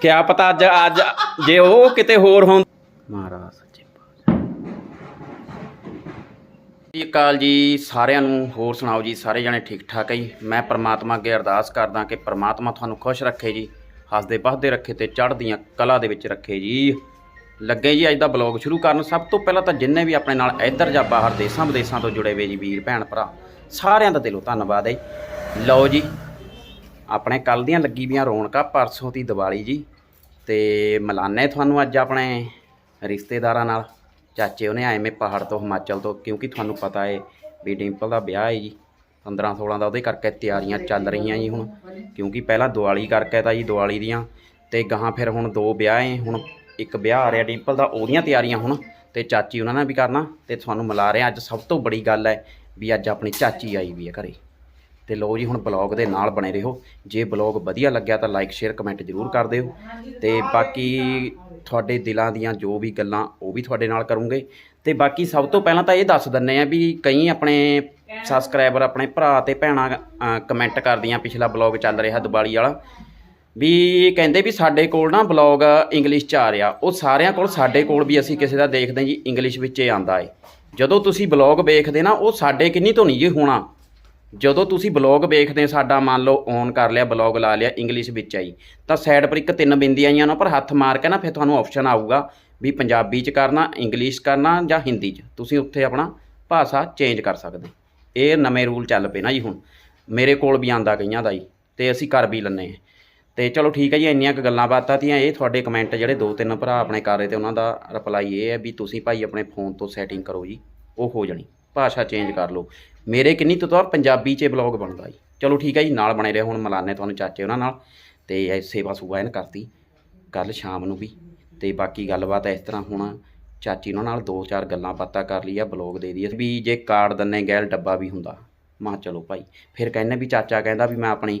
ਕਿਆ ਪਤਾ ਅੱਜ ਅੱਜ, ਜੇ ਉਹ ਕਿਤੇ ਹੋਰ ਹੋਣ। ਮਹਾਰਾਜ ਸੱਚੇ ਜੀ ਅਕਾਲ ਜੀ, ਸਾਰਿਆਂ ਨੂੰ। ਹੋਰ ਸੁਣਾਓ ਜੀ, ਸਾਰੇ ਜਣੇ ਠੀਕ ਠਾਕ ਹੈ ਜੀ? ਮੈਂ ਪ੍ਰਮਾਤਮਾ ਅੱਗੇ ਅਰਦਾਸ ਕਰਦਾ ਕਿ ਪ੍ਰਮਾਤਮਾ ਤੁਹਾਨੂੰ ਖੁਸ਼ ਰੱਖੇ ਜੀ, ਹੱਸਦੇ ਬਸਦੇ ਰੱਖੇ ਤੇ ਚੜ੍ਹਦੀਆਂ ਕਲਾ ਦੇ ਵਿੱਚ ਰੱਖੇ ਜੀ। ਲੱਗੇ ਜੀ, ਅੱਜ ਦਾ ਬਲੌਗ ਸ਼ੁਰੂ ਕਰਨ। ਸਭ ਤੋਂ ਪਹਿਲਾਂ ਤਾਂ ਜਿੰਨੇ ਵੀ ਆਪਣੇ ਨਾਲ ਇੱਧਰ ਜਾਂ ਬਾਹਰ ਦੇਸਾਂ ਵਿਦੇਸਾਂ ਤੋਂ ਜੁੜੇ ਹੋਏ ਜੀ, ਵੀਰ, ਭੈਣ, ਭਰਾ, ਸਾਰਿਆਂ ਦਾ ਦਿਲੋਂ ਧੰਨਵਾਦ ਹੈ ਜੀ। ਲਓ ਜੀ ਆਪਣੇ ਕੱਲ ਦੀਆਂ ਲੱਗੀ ਵੀਆਂ ਰੌਣਕਾਂ, ਪਰਸੋਂ ਦੀ ਦੀਵਾਲੀ ਜੀ। ਤੇ ਮਿਲਾਨੇ ਤੁਹਾਨੂੰ ਅੱਜ ਆਪਣੇ ਰਿਸ਼ਤੇਦਾਰਾਂ ਨਾਲ। ਚਾਚੇ ਉਹਨੇ ਆਏ ਮੇ ਪਹਾੜ ਤੋਂ ਹਿਮਾਚਲ ਤੋਂ, ਕਿਉਂਕਿ ਤੁਹਾਨੂੰ ਪਤਾ ਹੈ ਵੀ ਡਿੰਪਲ ਦਾ ਵਿਆਹ ਹੈ ਜੀ। 15 16 ਦਾ ਉਹਦੇ ਕਰਕੇ ਤਿਆਰੀਆਂ ਚੱਲ ਰਹੀਆਂ ਜੀ ਹੁਣ, ਕਿਉਂਕਿ ਪਹਿਲਾਂ ਦੀਵਾਲੀ ਕਰਕੇ ਤਾਂ ਜੀ ਦੀਵਾਲੀ ਦੀਆਂ, ਤੇ ਗਾਹਾਂ ਫਿਰ ਹੁਣ ਦੋ ਵਿਆਹ ਏ, ਹੁਣ ਇੱਕ ਵਿਆਹ ਆ ਰਿਹਾ ਡਿੰਪਲ ਦਾ, ਉਹਦੀਆਂ ਤਿਆਰੀਆਂ ਹੁਣ, ਤੇ ਚਾਚੀ ਉਹਨਾਂ ਨਾਲ ਵੀ ਕਰਨਾ, ਤੇ ਤੁਹਾਨੂੰ ਮਿਲਾ ਰਿਹਾ ਅੱਜ ਸਭ ਤੋਂ ਬੜੀ ਗੱਲ ਹੈ ਵੀ ਅੱਜ ਆਪਣੀ ਚਾਚੀ ਆਈ ਵੀ ਹੈ ਘਰੇ। ਤੇ ਲਓ ਜੀ, ਹੁਣ ਬਲੌਗ ਦੇ ਨਾਲ ਬਣੇ ਰਹੋ। ਜੇ ਬਲੌਗ ਵਧੀਆ ਲੱਗਿਆ ਤਾਂ ਲਾਈਕ ਸ਼ੇਅਰ ਕਮੈਂਟ ਜ਼ਰੂਰ ਕਰ ਦਿਓ। ਤੇ ਬਾਕੀ ਤੁਹਾਡੇ ਦਿਲਾਂ ਦੀਆਂ ਜੋ ਵੀ ਗੱਲਾਂ, ਉਹ ਵੀ ਤੁਹਾਡੇ ਨਾਲ ਕਰੂੰਗੇ। ਤੇ ਬਾਕੀ ਸਭ ਤੋਂ ਪਹਿਲਾਂ ਤਾਂ ਇਹ ਦੱਸ ਦਿੰਨੇ ਆ ਵੀ ਕਈ ਆਪਣੇ ਸਬਸਕ੍ਰਾਈਬਰ ਆਪਣੇ ਭਰਾ ਤੇ ਭੈਣਾਂ ਕਮੈਂਟ ਕਰਦੀਆਂ ਪਿਛਲਾ ਬਲੌਗ ਚੱਲ ਰਿਹਾ ਦੀਵਾਲੀ ਵਾਲਾ। ਵੀ ਕਹਿੰਦੇ ਵੀ ਸਾਡੇ ਕੋਲ ਨਾ ਬਲੌਗ ਇੰਗਲਿਸ਼ ਚ ਆ ਰਿਹਾ। ਉਹ ਸਾਰਿਆਂ ਕੋਲ, ਸਾਡੇ ਕੋਲ ਵੀ ਅਸੀਂ ਕਿਸੇ ਦਾ ਦੇਖਦੇ ਜੀ ਇੰਗਲਿਸ਼ ਵਿੱਚ ਹੀ ਆਂਦਾ ਏ। ਜਦੋਂ ਤੁਸੀਂ ਬਲੌਗ ਵੇਖਦੇ ਨਾ, ਉਹ ਸਾਡੇ ਕਿੰਨੀ ਤੋਂ ਨਹੀਂ ਜੀ ਹੋਣਾ। ਜਦੋਂ ਤੁਸੀਂ ਬਲੌਗ ਵੇਖਦੇ ਸਾਡਾ ਮੰਨ ਲਓ ਔਨ ਕਰ ਲਿਆ, ਬਲੌਗ ਲਾ ਲਿਆ ਇੰਗਲਿਸ਼ ਵਿੱਚ ਆਈ, ਤਾਂ ਸਾਈਡ ਪਰ ਇੱਕ ਤਿੰਨ ਬਿੰਦੀਆਂ ਆਈਆਂ ਉਹਨਾਂ ਪਰ ਹੱਥ ਮਾਰ ਕੇ ਨਾ ਫਿਰ ਤੁਹਾਨੂੰ ਆਪਸ਼ਨ ਆਊਗਾ ਵੀ ਪੰਜਾਬੀ ਚ ਕਰਨਾ ਇੰਗਲਿਸ਼ ਕਰਨਾ ਜਾਂ ਹਿੰਦੀ ਚ। ਤੁਸੀਂ ਉੱਥੇ ਆਪਣਾ ਭਾਸ਼ਾ ਚੇਂਜ ਕਰ ਸਕਦੇ। ਇਹ ਨਵੇਂ ਰੂਲ ਚੱਲ ਪਏ ਨਾ ਜੀ ਹੁਣ। ਮੇਰੇ ਕੋਲ ਵੀ ਆਂਦਾ ਕਈਆਂ ਦਾ ਜੀ, ਤੇ ਅਸੀਂ ਕਰ ਵੀ ਲੈਂਦੇ ਹਾਂ। ਤੇ ਚਲੋ ਠੀਕ ਹੈ ਜੀ, ਇੰਨੀਆਂ ਕੁ ਗੱਲਾਂ ਬਾਤਾਂ ਤੀਆਂ। ਇਹ ਤੁਹਾਡੇ ਕਮੈਂਟ ਜਿਹੜੇ ਦੋ ਤਿੰਨ ਭਰਾ ਆਪਣੇ ਕਰ ਰਹੇ ਤੇ ਉਹਨਾਂ ਦਾ ਰਿਪਲਾਈ ਇਹ ਹੈ ਵੀ ਤੁਸੀਂ ਭਾਈ ਆਪਣੇ ਫੋਨ ਤੋਂ ਸੈਟਿੰਗ ਕਰੋ ਜੀ, ਉਹ ਹੋ ਜਾਣੀ। ਭਾਸ਼ਾ ਚੇਂਜ ਕਰ ਲਓ। ਮੇਰੇ ਕਿੰਨੀ ਤੋਂ ਤਾਂ ਪੰਜਾਬੀ 'ਚ ਬਲੌਗ ਬਣਦਾ ਜੀ। ਚਲੋ ਠੀਕ ਹੈ ਜੀ, ਨਾਲ ਬਣੇ ਰਹੇ, ਹੁਣ ਮਿਲਾਨੇ ਤੁਹਾਨੂੰ ਚਾਚੇ ਉਹਨਾਂ ਨਾਲ। ਤੇ ਇਹ ਸੇਵਾ ਸੁਭਾ ਇਹਨ ਕਰਤੀ। ਕੱਲ ਸ਼ਾਮ ਨੂੰ ਵੀ। ਤੇ ਬਾਕੀ ਗੱਲਬਾਤ ਇਸ ਤਰ੍ਹਾਂ ਹੁਣ ਚਾਚੀ ਉਹਨਾਂ ਨਾਲ ਦੋ ਚਾਰ ਗੱਲਾਂ ਬਾਤਾਂ ਕਰ ਲਈ ਆ ਬਲੌਗ ਦੇ ਦਈਏ। ਵੀ ਜੇ ਕਾਰਡ ਦੰਨੇ ਗੈਲ ਡੱਬਾ ਵੀ ਹੁੰਦਾ, ਮਾ ਚਲੋ ਭਾਈ। ਫਿਰ ਕਹਿੰਦੇ ਵੀ ਚਾਚਾ ਕਹਿੰਦਾ ਵੀ ਮੈਂ ਆਪਣੀ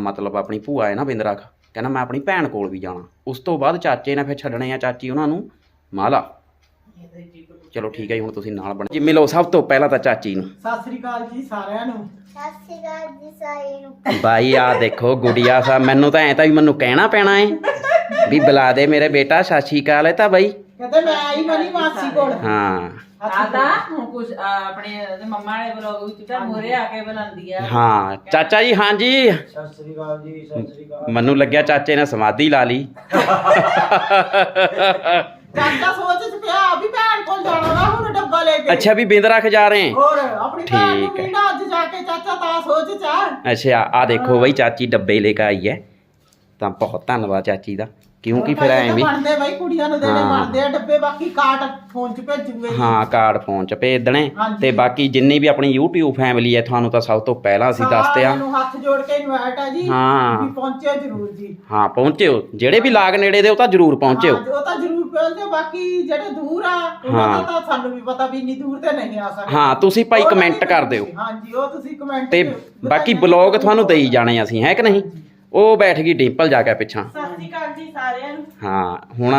ਮਤਲਬ ਆਪਣੀ ਭੂਆ ਹੈ ਨਾ ਬਿੰਦਰਖ ਕਹਿੰਦਾ ਮੈਂ ਆਪਣੀ ਭੈਣ ਕੋਲ ਵੀ ਜਾਣਾ। ਉਸ ਤੋਂ ਬਾਅਦ ਚਾਚੇ ਨੇ ਫਿਰ ਛੱਡਣੇ ਆ ਚਾਚੀ ਉਹਨਾਂ ਨੂੰ। ਮਾਲਾ। ਚਲੋ ਠੀਕ ਹੈ ਜੀ ਹੁਣ ਤੁਸੀਂ ਨਾਲ ਬਣ ਜੀ ਮਿਲੋ। ਸਭ ਤੋਂ ਪਹਿਲਾਂ ਤਾਂ ਚਾਚੀ ਨੂੰ। ਸਤਿ ਸ੍ਰੀ ਅਕਾਲ ਜੀ ਸਾਰਿਆਂ ਨੂੰ। ਸਤਿ ਸ਼੍ਰੀ ਅਕਾਲ ਜੀ ਸਾਰਿਆਂ ਨੂੰ। ਬਾਈ ਆ ਦੇਖੋ ਗੁੜੀਆ ਸਾ ਮੈਨੂੰ ਤਾਂ ਐ ਤਾਂ ਵੀ ਮੈਨੂੰ ਕਹਿਣਾ ਪੈਣਾ ਏ। ਵੀ ਬੁਲਾ ਦੇ ਮੇਰੇ ਬੇਟਾ ਸਤਿ ਸ਼੍ਰੀ ਅਕਾਲ ਹੈ ਤਾਂ ਬਾਈ। ਕਹਿੰਦੇ ਮੈਂ ਆਈ ਮਨੀ ਮਾਸੀ ਕੋਲ। ਹਾਂ। ਆਦਾ ਹੁਣ ਕੁਝ ਆਪਣੇ ਉਹਦੇ ਮੰਮਾ ਵਾਲੇ ਬਲੌਗ ਵਿੱਚ ਤਾਂ ਮੋਰੇ ਆ ਕੇ ਬੁਲਾਉਂਦੀ ਆ। ਹਾਂ। ਚਾਚਾ ਜੀ ਹਾਂਜੀ ਸਤਿ ਸ੍ਰੀ ਅਕਾਲ ਜੀ ਸਤਿ ਸ੍ਰੀ ਅਕਾਲ। ਮੈਨੂੰ ਲੱਗਿਆ ਚਾਚੇ ਨੇ ਸਮਾਧੀ ਲਾ ਲਈ। ਚਾਚਾ ਸੋਚ ਚ ਪਿਆ ਵੀ ਭੈਣ ਕੋਲ ਜਾਣਾ ਨਾ ਹੁਣ ਡੱਬਾ ਲੈ ਕੇ। ਅੱਛਾ ਵੀ ਬਿੰਦ ਰੱਖ ਜਾ ਰਹੇ ਹੋਰ ਆਪਣੀ ਭੈਣ ਨੂੰ ਠੀਕ ਹੈ। ਵੀ ਨਾ ਅੱਜ ਜਾ ਕੇ ਚਾਚਾ ਤਾਂ ਸੋਚ ਚ ਆ। ਅੱਛਾ ਆ ਦੇਖੋ ਬਈ ਚਾਚੀ ਡੱਬੇ ਲੈ ਕੇ ਆਈ ਹੈ। ਤਾਂ ਬਹੁਤ ਧੰਨਵਾਦ ਚਾਚੀ ਦਾ। ਕਿਉਂਕਿ ਫਿਰ ਤਾਂ ਐਵੇਂ ਬਣਦੇ ਬਾਈ ਕੁੜੀਆਂ ਨੂੰ ਦੇਣੇ ਹਾਂ। ਆ ਡੱਬੇ ਬਾਕੀ ਕਾਟ ਫੋਨ ਚ ਭੇਜੂਗੇ ਜੀ। ਹਾਂ ਕਾਰਡ ਫੋਨ ਚ ਭੇਜ ਦੇਣੇ ਹਾਂਜੀ। ਤੇ ਬਾਕੀ ਜਿੰਨੀ ਵੀ ਆਪਣੀ YouTube ਫੈਮਿਲੀ ਹੈ ਤੁਹਾਨੂੰ ਤਾਂ ਸਭ ਤੋਂ ਪਹਿਲਾਂ ਅਸੀਂ ਦੱਸਦੇ ਆ। ਨੂੰ ਹੱਥ ਜੋੜ ਕੇ ਇਨਵਾਈਟ ਆ ਜੀ ਹਾਂ। ਵੀ ਪਹੁੰਚਿਓ ਜਰੂਰ ਜੀ। ਹਾਂ ਪਹੁੰਚਿਓ। ਜਿਹੜੇ ਵੀ ਲਾਗ ਨੇੜੇ ਦੇ ਉਹ ਤਾਂ ਜ਼ਰੂਰ ਪਹੁੰਚਿਓ। ਹਾਂ, ਉਹ ਤਾਂ ਜਰੂਰ ਪਹੁੰਚਿਓ। ਬਾਕੀ ਜਿਹੜੇ ਦੂਰ ਆ ਉਹਨਾਂ ਹਾਂ। ਦਾ ਤਾਂ ਸਾਨੂੰ ਵੀ ਪਤਾ ਵੀ ਇੰਨੀ ਦੂਰ ਤੇ ਨਹੀਂ ਆ ਸਕਦੇ। ਹਾਂ ਤੁਸੀਂ ਭਾਈ ਉਹ ਤਾਂ ਕਮੈਂਟ ਵੀ ਕਰ ਦਿਓ। ਹਾਂਜੀ ਉਹ ਤੁਸੀਂ ਕਮੈਂਟ ਤੇ ਬਾਕੀ ਬਲੌਗ ਤੁਹਾਨੂੰ ਦੇਈ ਜਾਣੇ ਅਸੀਂ ਹੈ ਕਿ ਨਹੀਂ? ਉਹ ਬੈਠ ਗਈ ਡਿੰਪਲ ਜਾ ਕੇ ਪਿੱਛਾਂ। ਸਾਰਿਆਂ ਨੂੰ। ਹਾਂ ਹੁਣ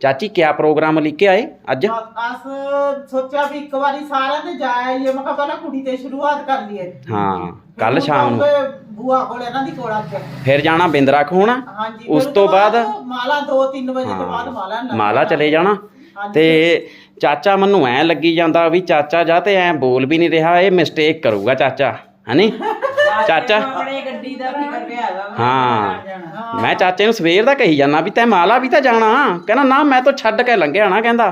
ਚਾਚੀ ਕਿਆ ਪ੍ਰੋਗਰਾਮ ਲੈ ਕੇ ਆਏ ਅੱਜ? ਅਸ ਸੋਚਿਆ ਵੀ ਇੱਕ ਵਾਰੀ ਸਾਰਿਆਂ ਤੇ ਜਾ ਆਈਏ। ਮੈਂ ਕਿਹਾ ਪਹਿਲਾਂ ਕੁੜੀ ਤੇ ਸ਼ੁਰੂਆਤ ਕਰ ਲਈਏ। ਹਾਂ ਕੱਲ ਸ਼ਾਮ ਨੂੰ। ਬੂਆ ਕੋਲ ਇਹਨਾਂ ਦੀ ਕੋਲ ਅੱਜ ਫਿਰ ਜਾਣਾ ਬਿੰਦਰਖ ਹੋਣਾ? ਹਾਂਜੀ ਉਸ ਤੋਂ ਬਾਅਦ? ਮਾਲਾ 2-3 ਵਜੇ ਤੋਂ ਬਾਅਦ ਮਾਲਾ ਮਾਲਾ ਚਲੇ ਜਾਣਾ। ਤੇ ਚਾਚਾ ਮੈਨੂੰ ਐ ਲੱਗੀ ਜਾਂਦਾ ਵੀ ਚਾਚਾ ਜਾ ਤੇ ਐ ਬੋਲ ਵੀ ਨਹੀਂ ਰਿਹਾ ਇਹ ਮਿਸਟੇਕ ਕਰੂਗਾ ਚਾਚਾ ਹਨੀ? ਚਾਚਾ ਆਪਣੇ ਗੱਡੀ ਦਾ ਫਿਕਰ ਪਿਆ ਵਾ। ਹਾਂ। ਜਾਣਾ। ਮੈਂ ਚਾਚੇ ਨੂੰ ਸਵੇਰ ਦਾ ਕਹੀ ਜਾਂਦਾ ਵੀ ਤੈਂ ਮਾਲਾ ਵੀ ਤਾਂ ਜਾਣਾ। ਕਹਿੰਦਾ ਨਾ ਮੈਂ ਤਾਂ ਛੱਡ ਕੇ ਲੰਘਿਆ ਨਾ ਕਹਿੰਦਾ।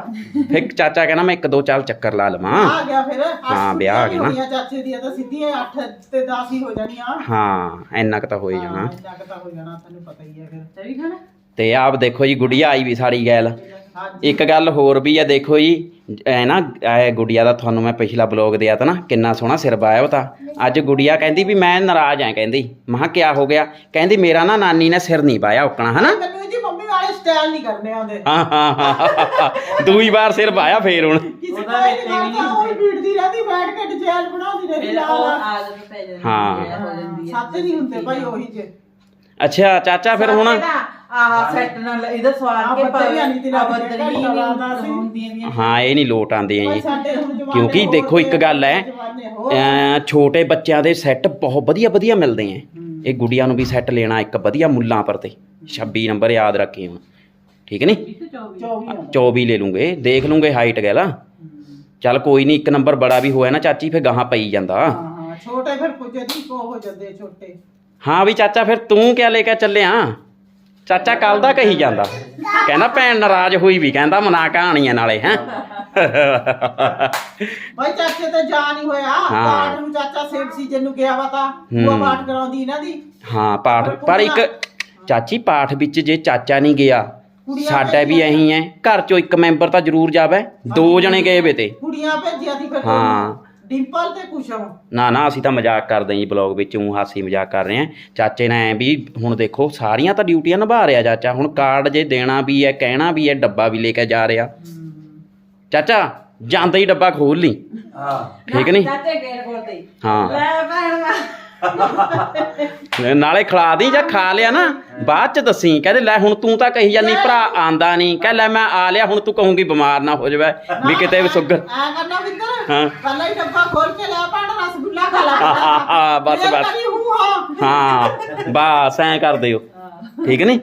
ਫਿਰ ਚਾਚਾ ਕਹਿੰਦਾ ਮੈਂ ਇੱਕ ਦੋ ਚਾਲ ਚੱਕਰ ਲਾ ਲਵਾਂ। ਆ ਗਿਆ ਫਿਰ। ਹਾਂ, ਵਿਆਹ ਆ ਗਿਆ ਨਾ। ਚਾਚੇ ਦੀਆਂ ਤਾਂ ਸਿੱਧੀਆਂ 8 ਤੇ 10 ਹੀ ਹੋ ਜਾਣੀਆਂ। ਹਾਂ ਇੰਨਾ ਕੁ ਤਾਂ ਹੋ ਹੀ ਜਾਣਾ। ਇੰਨਾ ਕੁ ਤਾਂ ਹੋ ਜਾਣਾ ਤੁਹਾਨੂੰ ਪਤਾ ਹੀ ਹੈ ਫਿਰ। ਖਾਣਾ? ਤੇ ਆਪ ਦੇਖੋ ਜੀ ਗੁੜੀਆ ਆਈ ਵੀ ਸਾਡੀ ਗੈਲ। ਇੱਕ ਗੱਲ ਹੋਰ ਵੀ ਆ ਦੇਖੋ ਜੀ ਐ ਨਾ ਐ ਗੁੜੀਆ ਦਾ ਤੁਹਾਨੂੰ ਮੈਂ ਪਿਛਲਾ ਬਲੌਗ ਦਿਆ ਤਾ ਨਾ ਕਿੰਨਾ ਸੋਹਣਾ ਸਿਰ ਬਾਇਆ ਉਹ ਤਾਂ। ਅੱਜ ਗੁੜੀਆ ਕਹਿੰਦੀ ਵੀ ਮੈਂ ਨਾਰਾਜ਼ ਐ ਕਹਿੰਦੀ। ਮਹਾ ਕਿਆ ਹੋ ਗਿਆ? ਕਹਿੰਦੀ ਮੇਰਾ ਨਾ ਨਾਨੀ ਨੇ ਸਿਰ ਨਹੀਂ ਬਾਇਆ ਉਕਣਾ ਹਨਾ? ਮੈਨੂੰ ਇਹਦੀ ਮੰਮੀ ਵਾਲੇ ਸਟਾਈਲ ਨਹੀਂ ਕਰਨੇ ਆਉਂਦੇ। ਹਾਂ ਹਾਂ ਹਾਂ ਦੂਈ ਵਾਰ ਸਿਰ ਬਾਇਆ ਫੇਰ ਹੁਣ। ਕਿਸੇ ਉਹਦਾ ਨਹੀਂ ਵੀ ਨਹੀਂ ਉਹ ਵੀੜਦੀ ਰਹਿੰਦੀ ਬੈਠ ਕੇ ਡਿਜ਼ਾਈਨ ਬਣਾਉਂਦੀ ਰਹਿੰਦੀ ਫਿਰ ਉਹ ਲਾਲ। ਆਦਤ ਪੈ ਜਾਂਦੀ ਹਾਂ। ਹੈ, ਹੋ ਜਾਂਦੀ ਹੈ। ਸੱਤ ਨਹੀਂ ਹੁੰਦੇ ਭਾਈ ਉਹੀ ਜੇ। ਅੱਛਾ ਚਾਚਾ ਫਿਰ ਹੁਣ? ਆਹ ਸੈੱਟ ਨਾਲ ਇਹਦਾ ਕੇ ਨਹੀਂ ਤੇ। ਹੁੰਦੀਆਂ ਦੀਆਂ। ਹਾਂ ਇਹ ਨਹੀਂ ਲੋਟ ਆਉਂਦੀਆਂ ਜੀ। ਕਿਉਂਕਿ ਦੇਖੋ ਇੱਕ ਗੱਲ ਹੈ ਛੋਟੇ ਬੱਚਿਆਂ ਦੇ ਸੈੱਟ ਬਹੁਤ ਵਧੀਆ ਵਧੀਆ ਮਿਲਦੇ ਆ ਇਹ ਗੁੜੀਆ ਨੂੰ ਵੀ ਸੈੱਟ ਲੈਣਾ ਇੱਕ ਵਧੀਆ ਮੁੱਲਾਂ ਪਰ ਤੇ। 26 ਨੰਬਰ ਯਾਦ ਰੱਖੀ ਹੁਣ। ਠੀਕ ਨਹੀਂ? 24 24 ਲੈ ਲੂੰਗੇ। ਦੇਖ ਲੂੰਗੇ ਹਾਈਟ ਗੈਲਾ ਚੱਲ ਕੋਈ ਨਹੀਂ ਇੱਕ ਨੰਬਰ ਬੜਾ ਵੀ ਹੋਇਆ ਨਾ ਚਾਚੀ ਫੇ ਗਾਹਾਂ ਪਈ ਜਾਂਦਾ। ਛੋਟੇ ਫਿਰ ਪੁੱਜੇ ਦੀ ਕੋ ਹੋ ਜਾਂਦੇ ਛੋਟੇ। ਹਾਂ ਵੀ ਚਾਚਾ ਫਿਰ ਤੂੰ ਕਿਆ ਲੈ ਕੇ ਚੱਲਿਆ? ਚਾਚਾ ਕੱਲ ਦਾ ਕਹੀ ਜਾਂਦਾ। ਕਹਿੰਦਾ ਭੈਣ ਨਾਰਾਜ਼ ਹੋਈ ਵੀ ਕਹਿੰਦਾ ਮਨਾ ਕਹਾਣੀਆਂ ਨਾਲੇ ਹੈ। ਭਾਈ ਚਾਚੇ ਤੇ ਜਾ ਨਹੀਂ ਹੋਇਆ। ਹਾਂ। ਪਾਠ ਨੂੰ ਚਾਚਾ ਸੇਬ ਸੀਜ਼ਨ ਨੂੰ ਗਿਆ ਵਾ ਤਾਂ। ਹੂੰ। ਉਹ ਪਾਠ ਕਰਾਉਂਦੀ ਇਹਨਾਂ ਦੀ। ਹਾਂ ਪਾਠ। ਪਰ ਇੱਕ ਚਾਚੀ ਪਾਠ ਵਿੱਚ ਜੇ ਚਾਚਾ ਨਹੀਂ ਗਿਆ ਕੁੜੀਆਂ ਸਾਡਾ ਵੀ ਇਹੀ ਹੈ। ਘਰ ਚੋਂ ਇੱਕ ਮੈਂਬਰ ਤਾਂ ਜ਼ਰੂਰ ਜਾਵੇ ਦੋ ਜਣੇ ਗਏ ਵੇ ਤੇ। ਕੁੜੀਆਂ ਭੇਜਿਆ ਦੀ ਫਿਰ ਹਾਂ। ਡਿੰਪਲ ਤੇ ਕੁਸ਼ਮ ਨਾ ਨਾ ਅਸੀਂ ਤਾਂ ਮਜ਼ਾਕ ਕਰਦੇ ਹਾਂ ਜੀ ਬਲੌਗ ਵਿੱਚ ਉਹ ਹਾਸੀ ਮਜ਼ਾਕ ਕਰ ਰਹੇ ਹਾਂ ਚਾਚੇ ਨੇ ਐ ਵੀ ਹੁਣ ਦੇਖੋ ਸਾਰੀਆਂ ਤਾਂ ਡਿਊਟੀਆਂ ਨਿਭਾ ਰਿਹਾ ਚਾਚਾ। ਹੁਣ ਕਾਰਡ ਜੇ ਦੇਣਾ ਵੀ ਹੈ ਕਹਿਣਾ ਵੀ ਹੈ ਡੱਬਾ ਵੀ ਲੈ ਕੇ ਜਾ ਰਿਹਾ। ਚਾਚਾ ਜਾਂਦਾ ਹੀ ਡੱਬਾ ਖੋਲ ਲਈ। ਹਾਂ। ਠੀਕ ਨਹੀਂ ਚਾਚੇ ਗੇਰ ਤੇ ਹੀ। ਹਾਂ। ਲੈ ਭੈਣ ਮੈਂ। ਨਾਲੇ ਖਿਲਾ ਦੀ ਜਾਂ ਖਾ ਲਿਆ ਨਾ ਬਾਅਦ ਚ ਦੱਸੀ ਕਹਿੰਦੇ ਲੈ ਹੁਣ ਤੂੰ ਤਾਂ ਕਹੀ ਜਾਨੀ ਭਰਾ ਆਂਦਾ ਨਹੀਂ ਕਹ ਲੈ ਮੈਂ ਆ ਲਿਆ ਹੁਣ ਤੂੰ ਕਹੂੰਗੀ ਬਿਮਾਰ ਨਾ ਹੋ ਜਾਵੇ ਵੀ ਕਿਤੇ ਵੀ ਸ਼ੂਗਰ ਆ ਕਰਨਾ ਵਿੰਦਰ ਹਾਂ। ਪਹਿਲਾਂ ਹੀ ਡੱਬਾ ਖੋਲ ਕੇ ਲੈ ਪਾਣ ਰਸਗੁੱਲਾ ਖਾ ਲਾ। ਹਾਂ, ਬਸ, ਬਸ। ਹੂੰ ਬਸ ਐਂ ਕਰ ਦਿਓ ਠੀਕ ਨਹੀਂ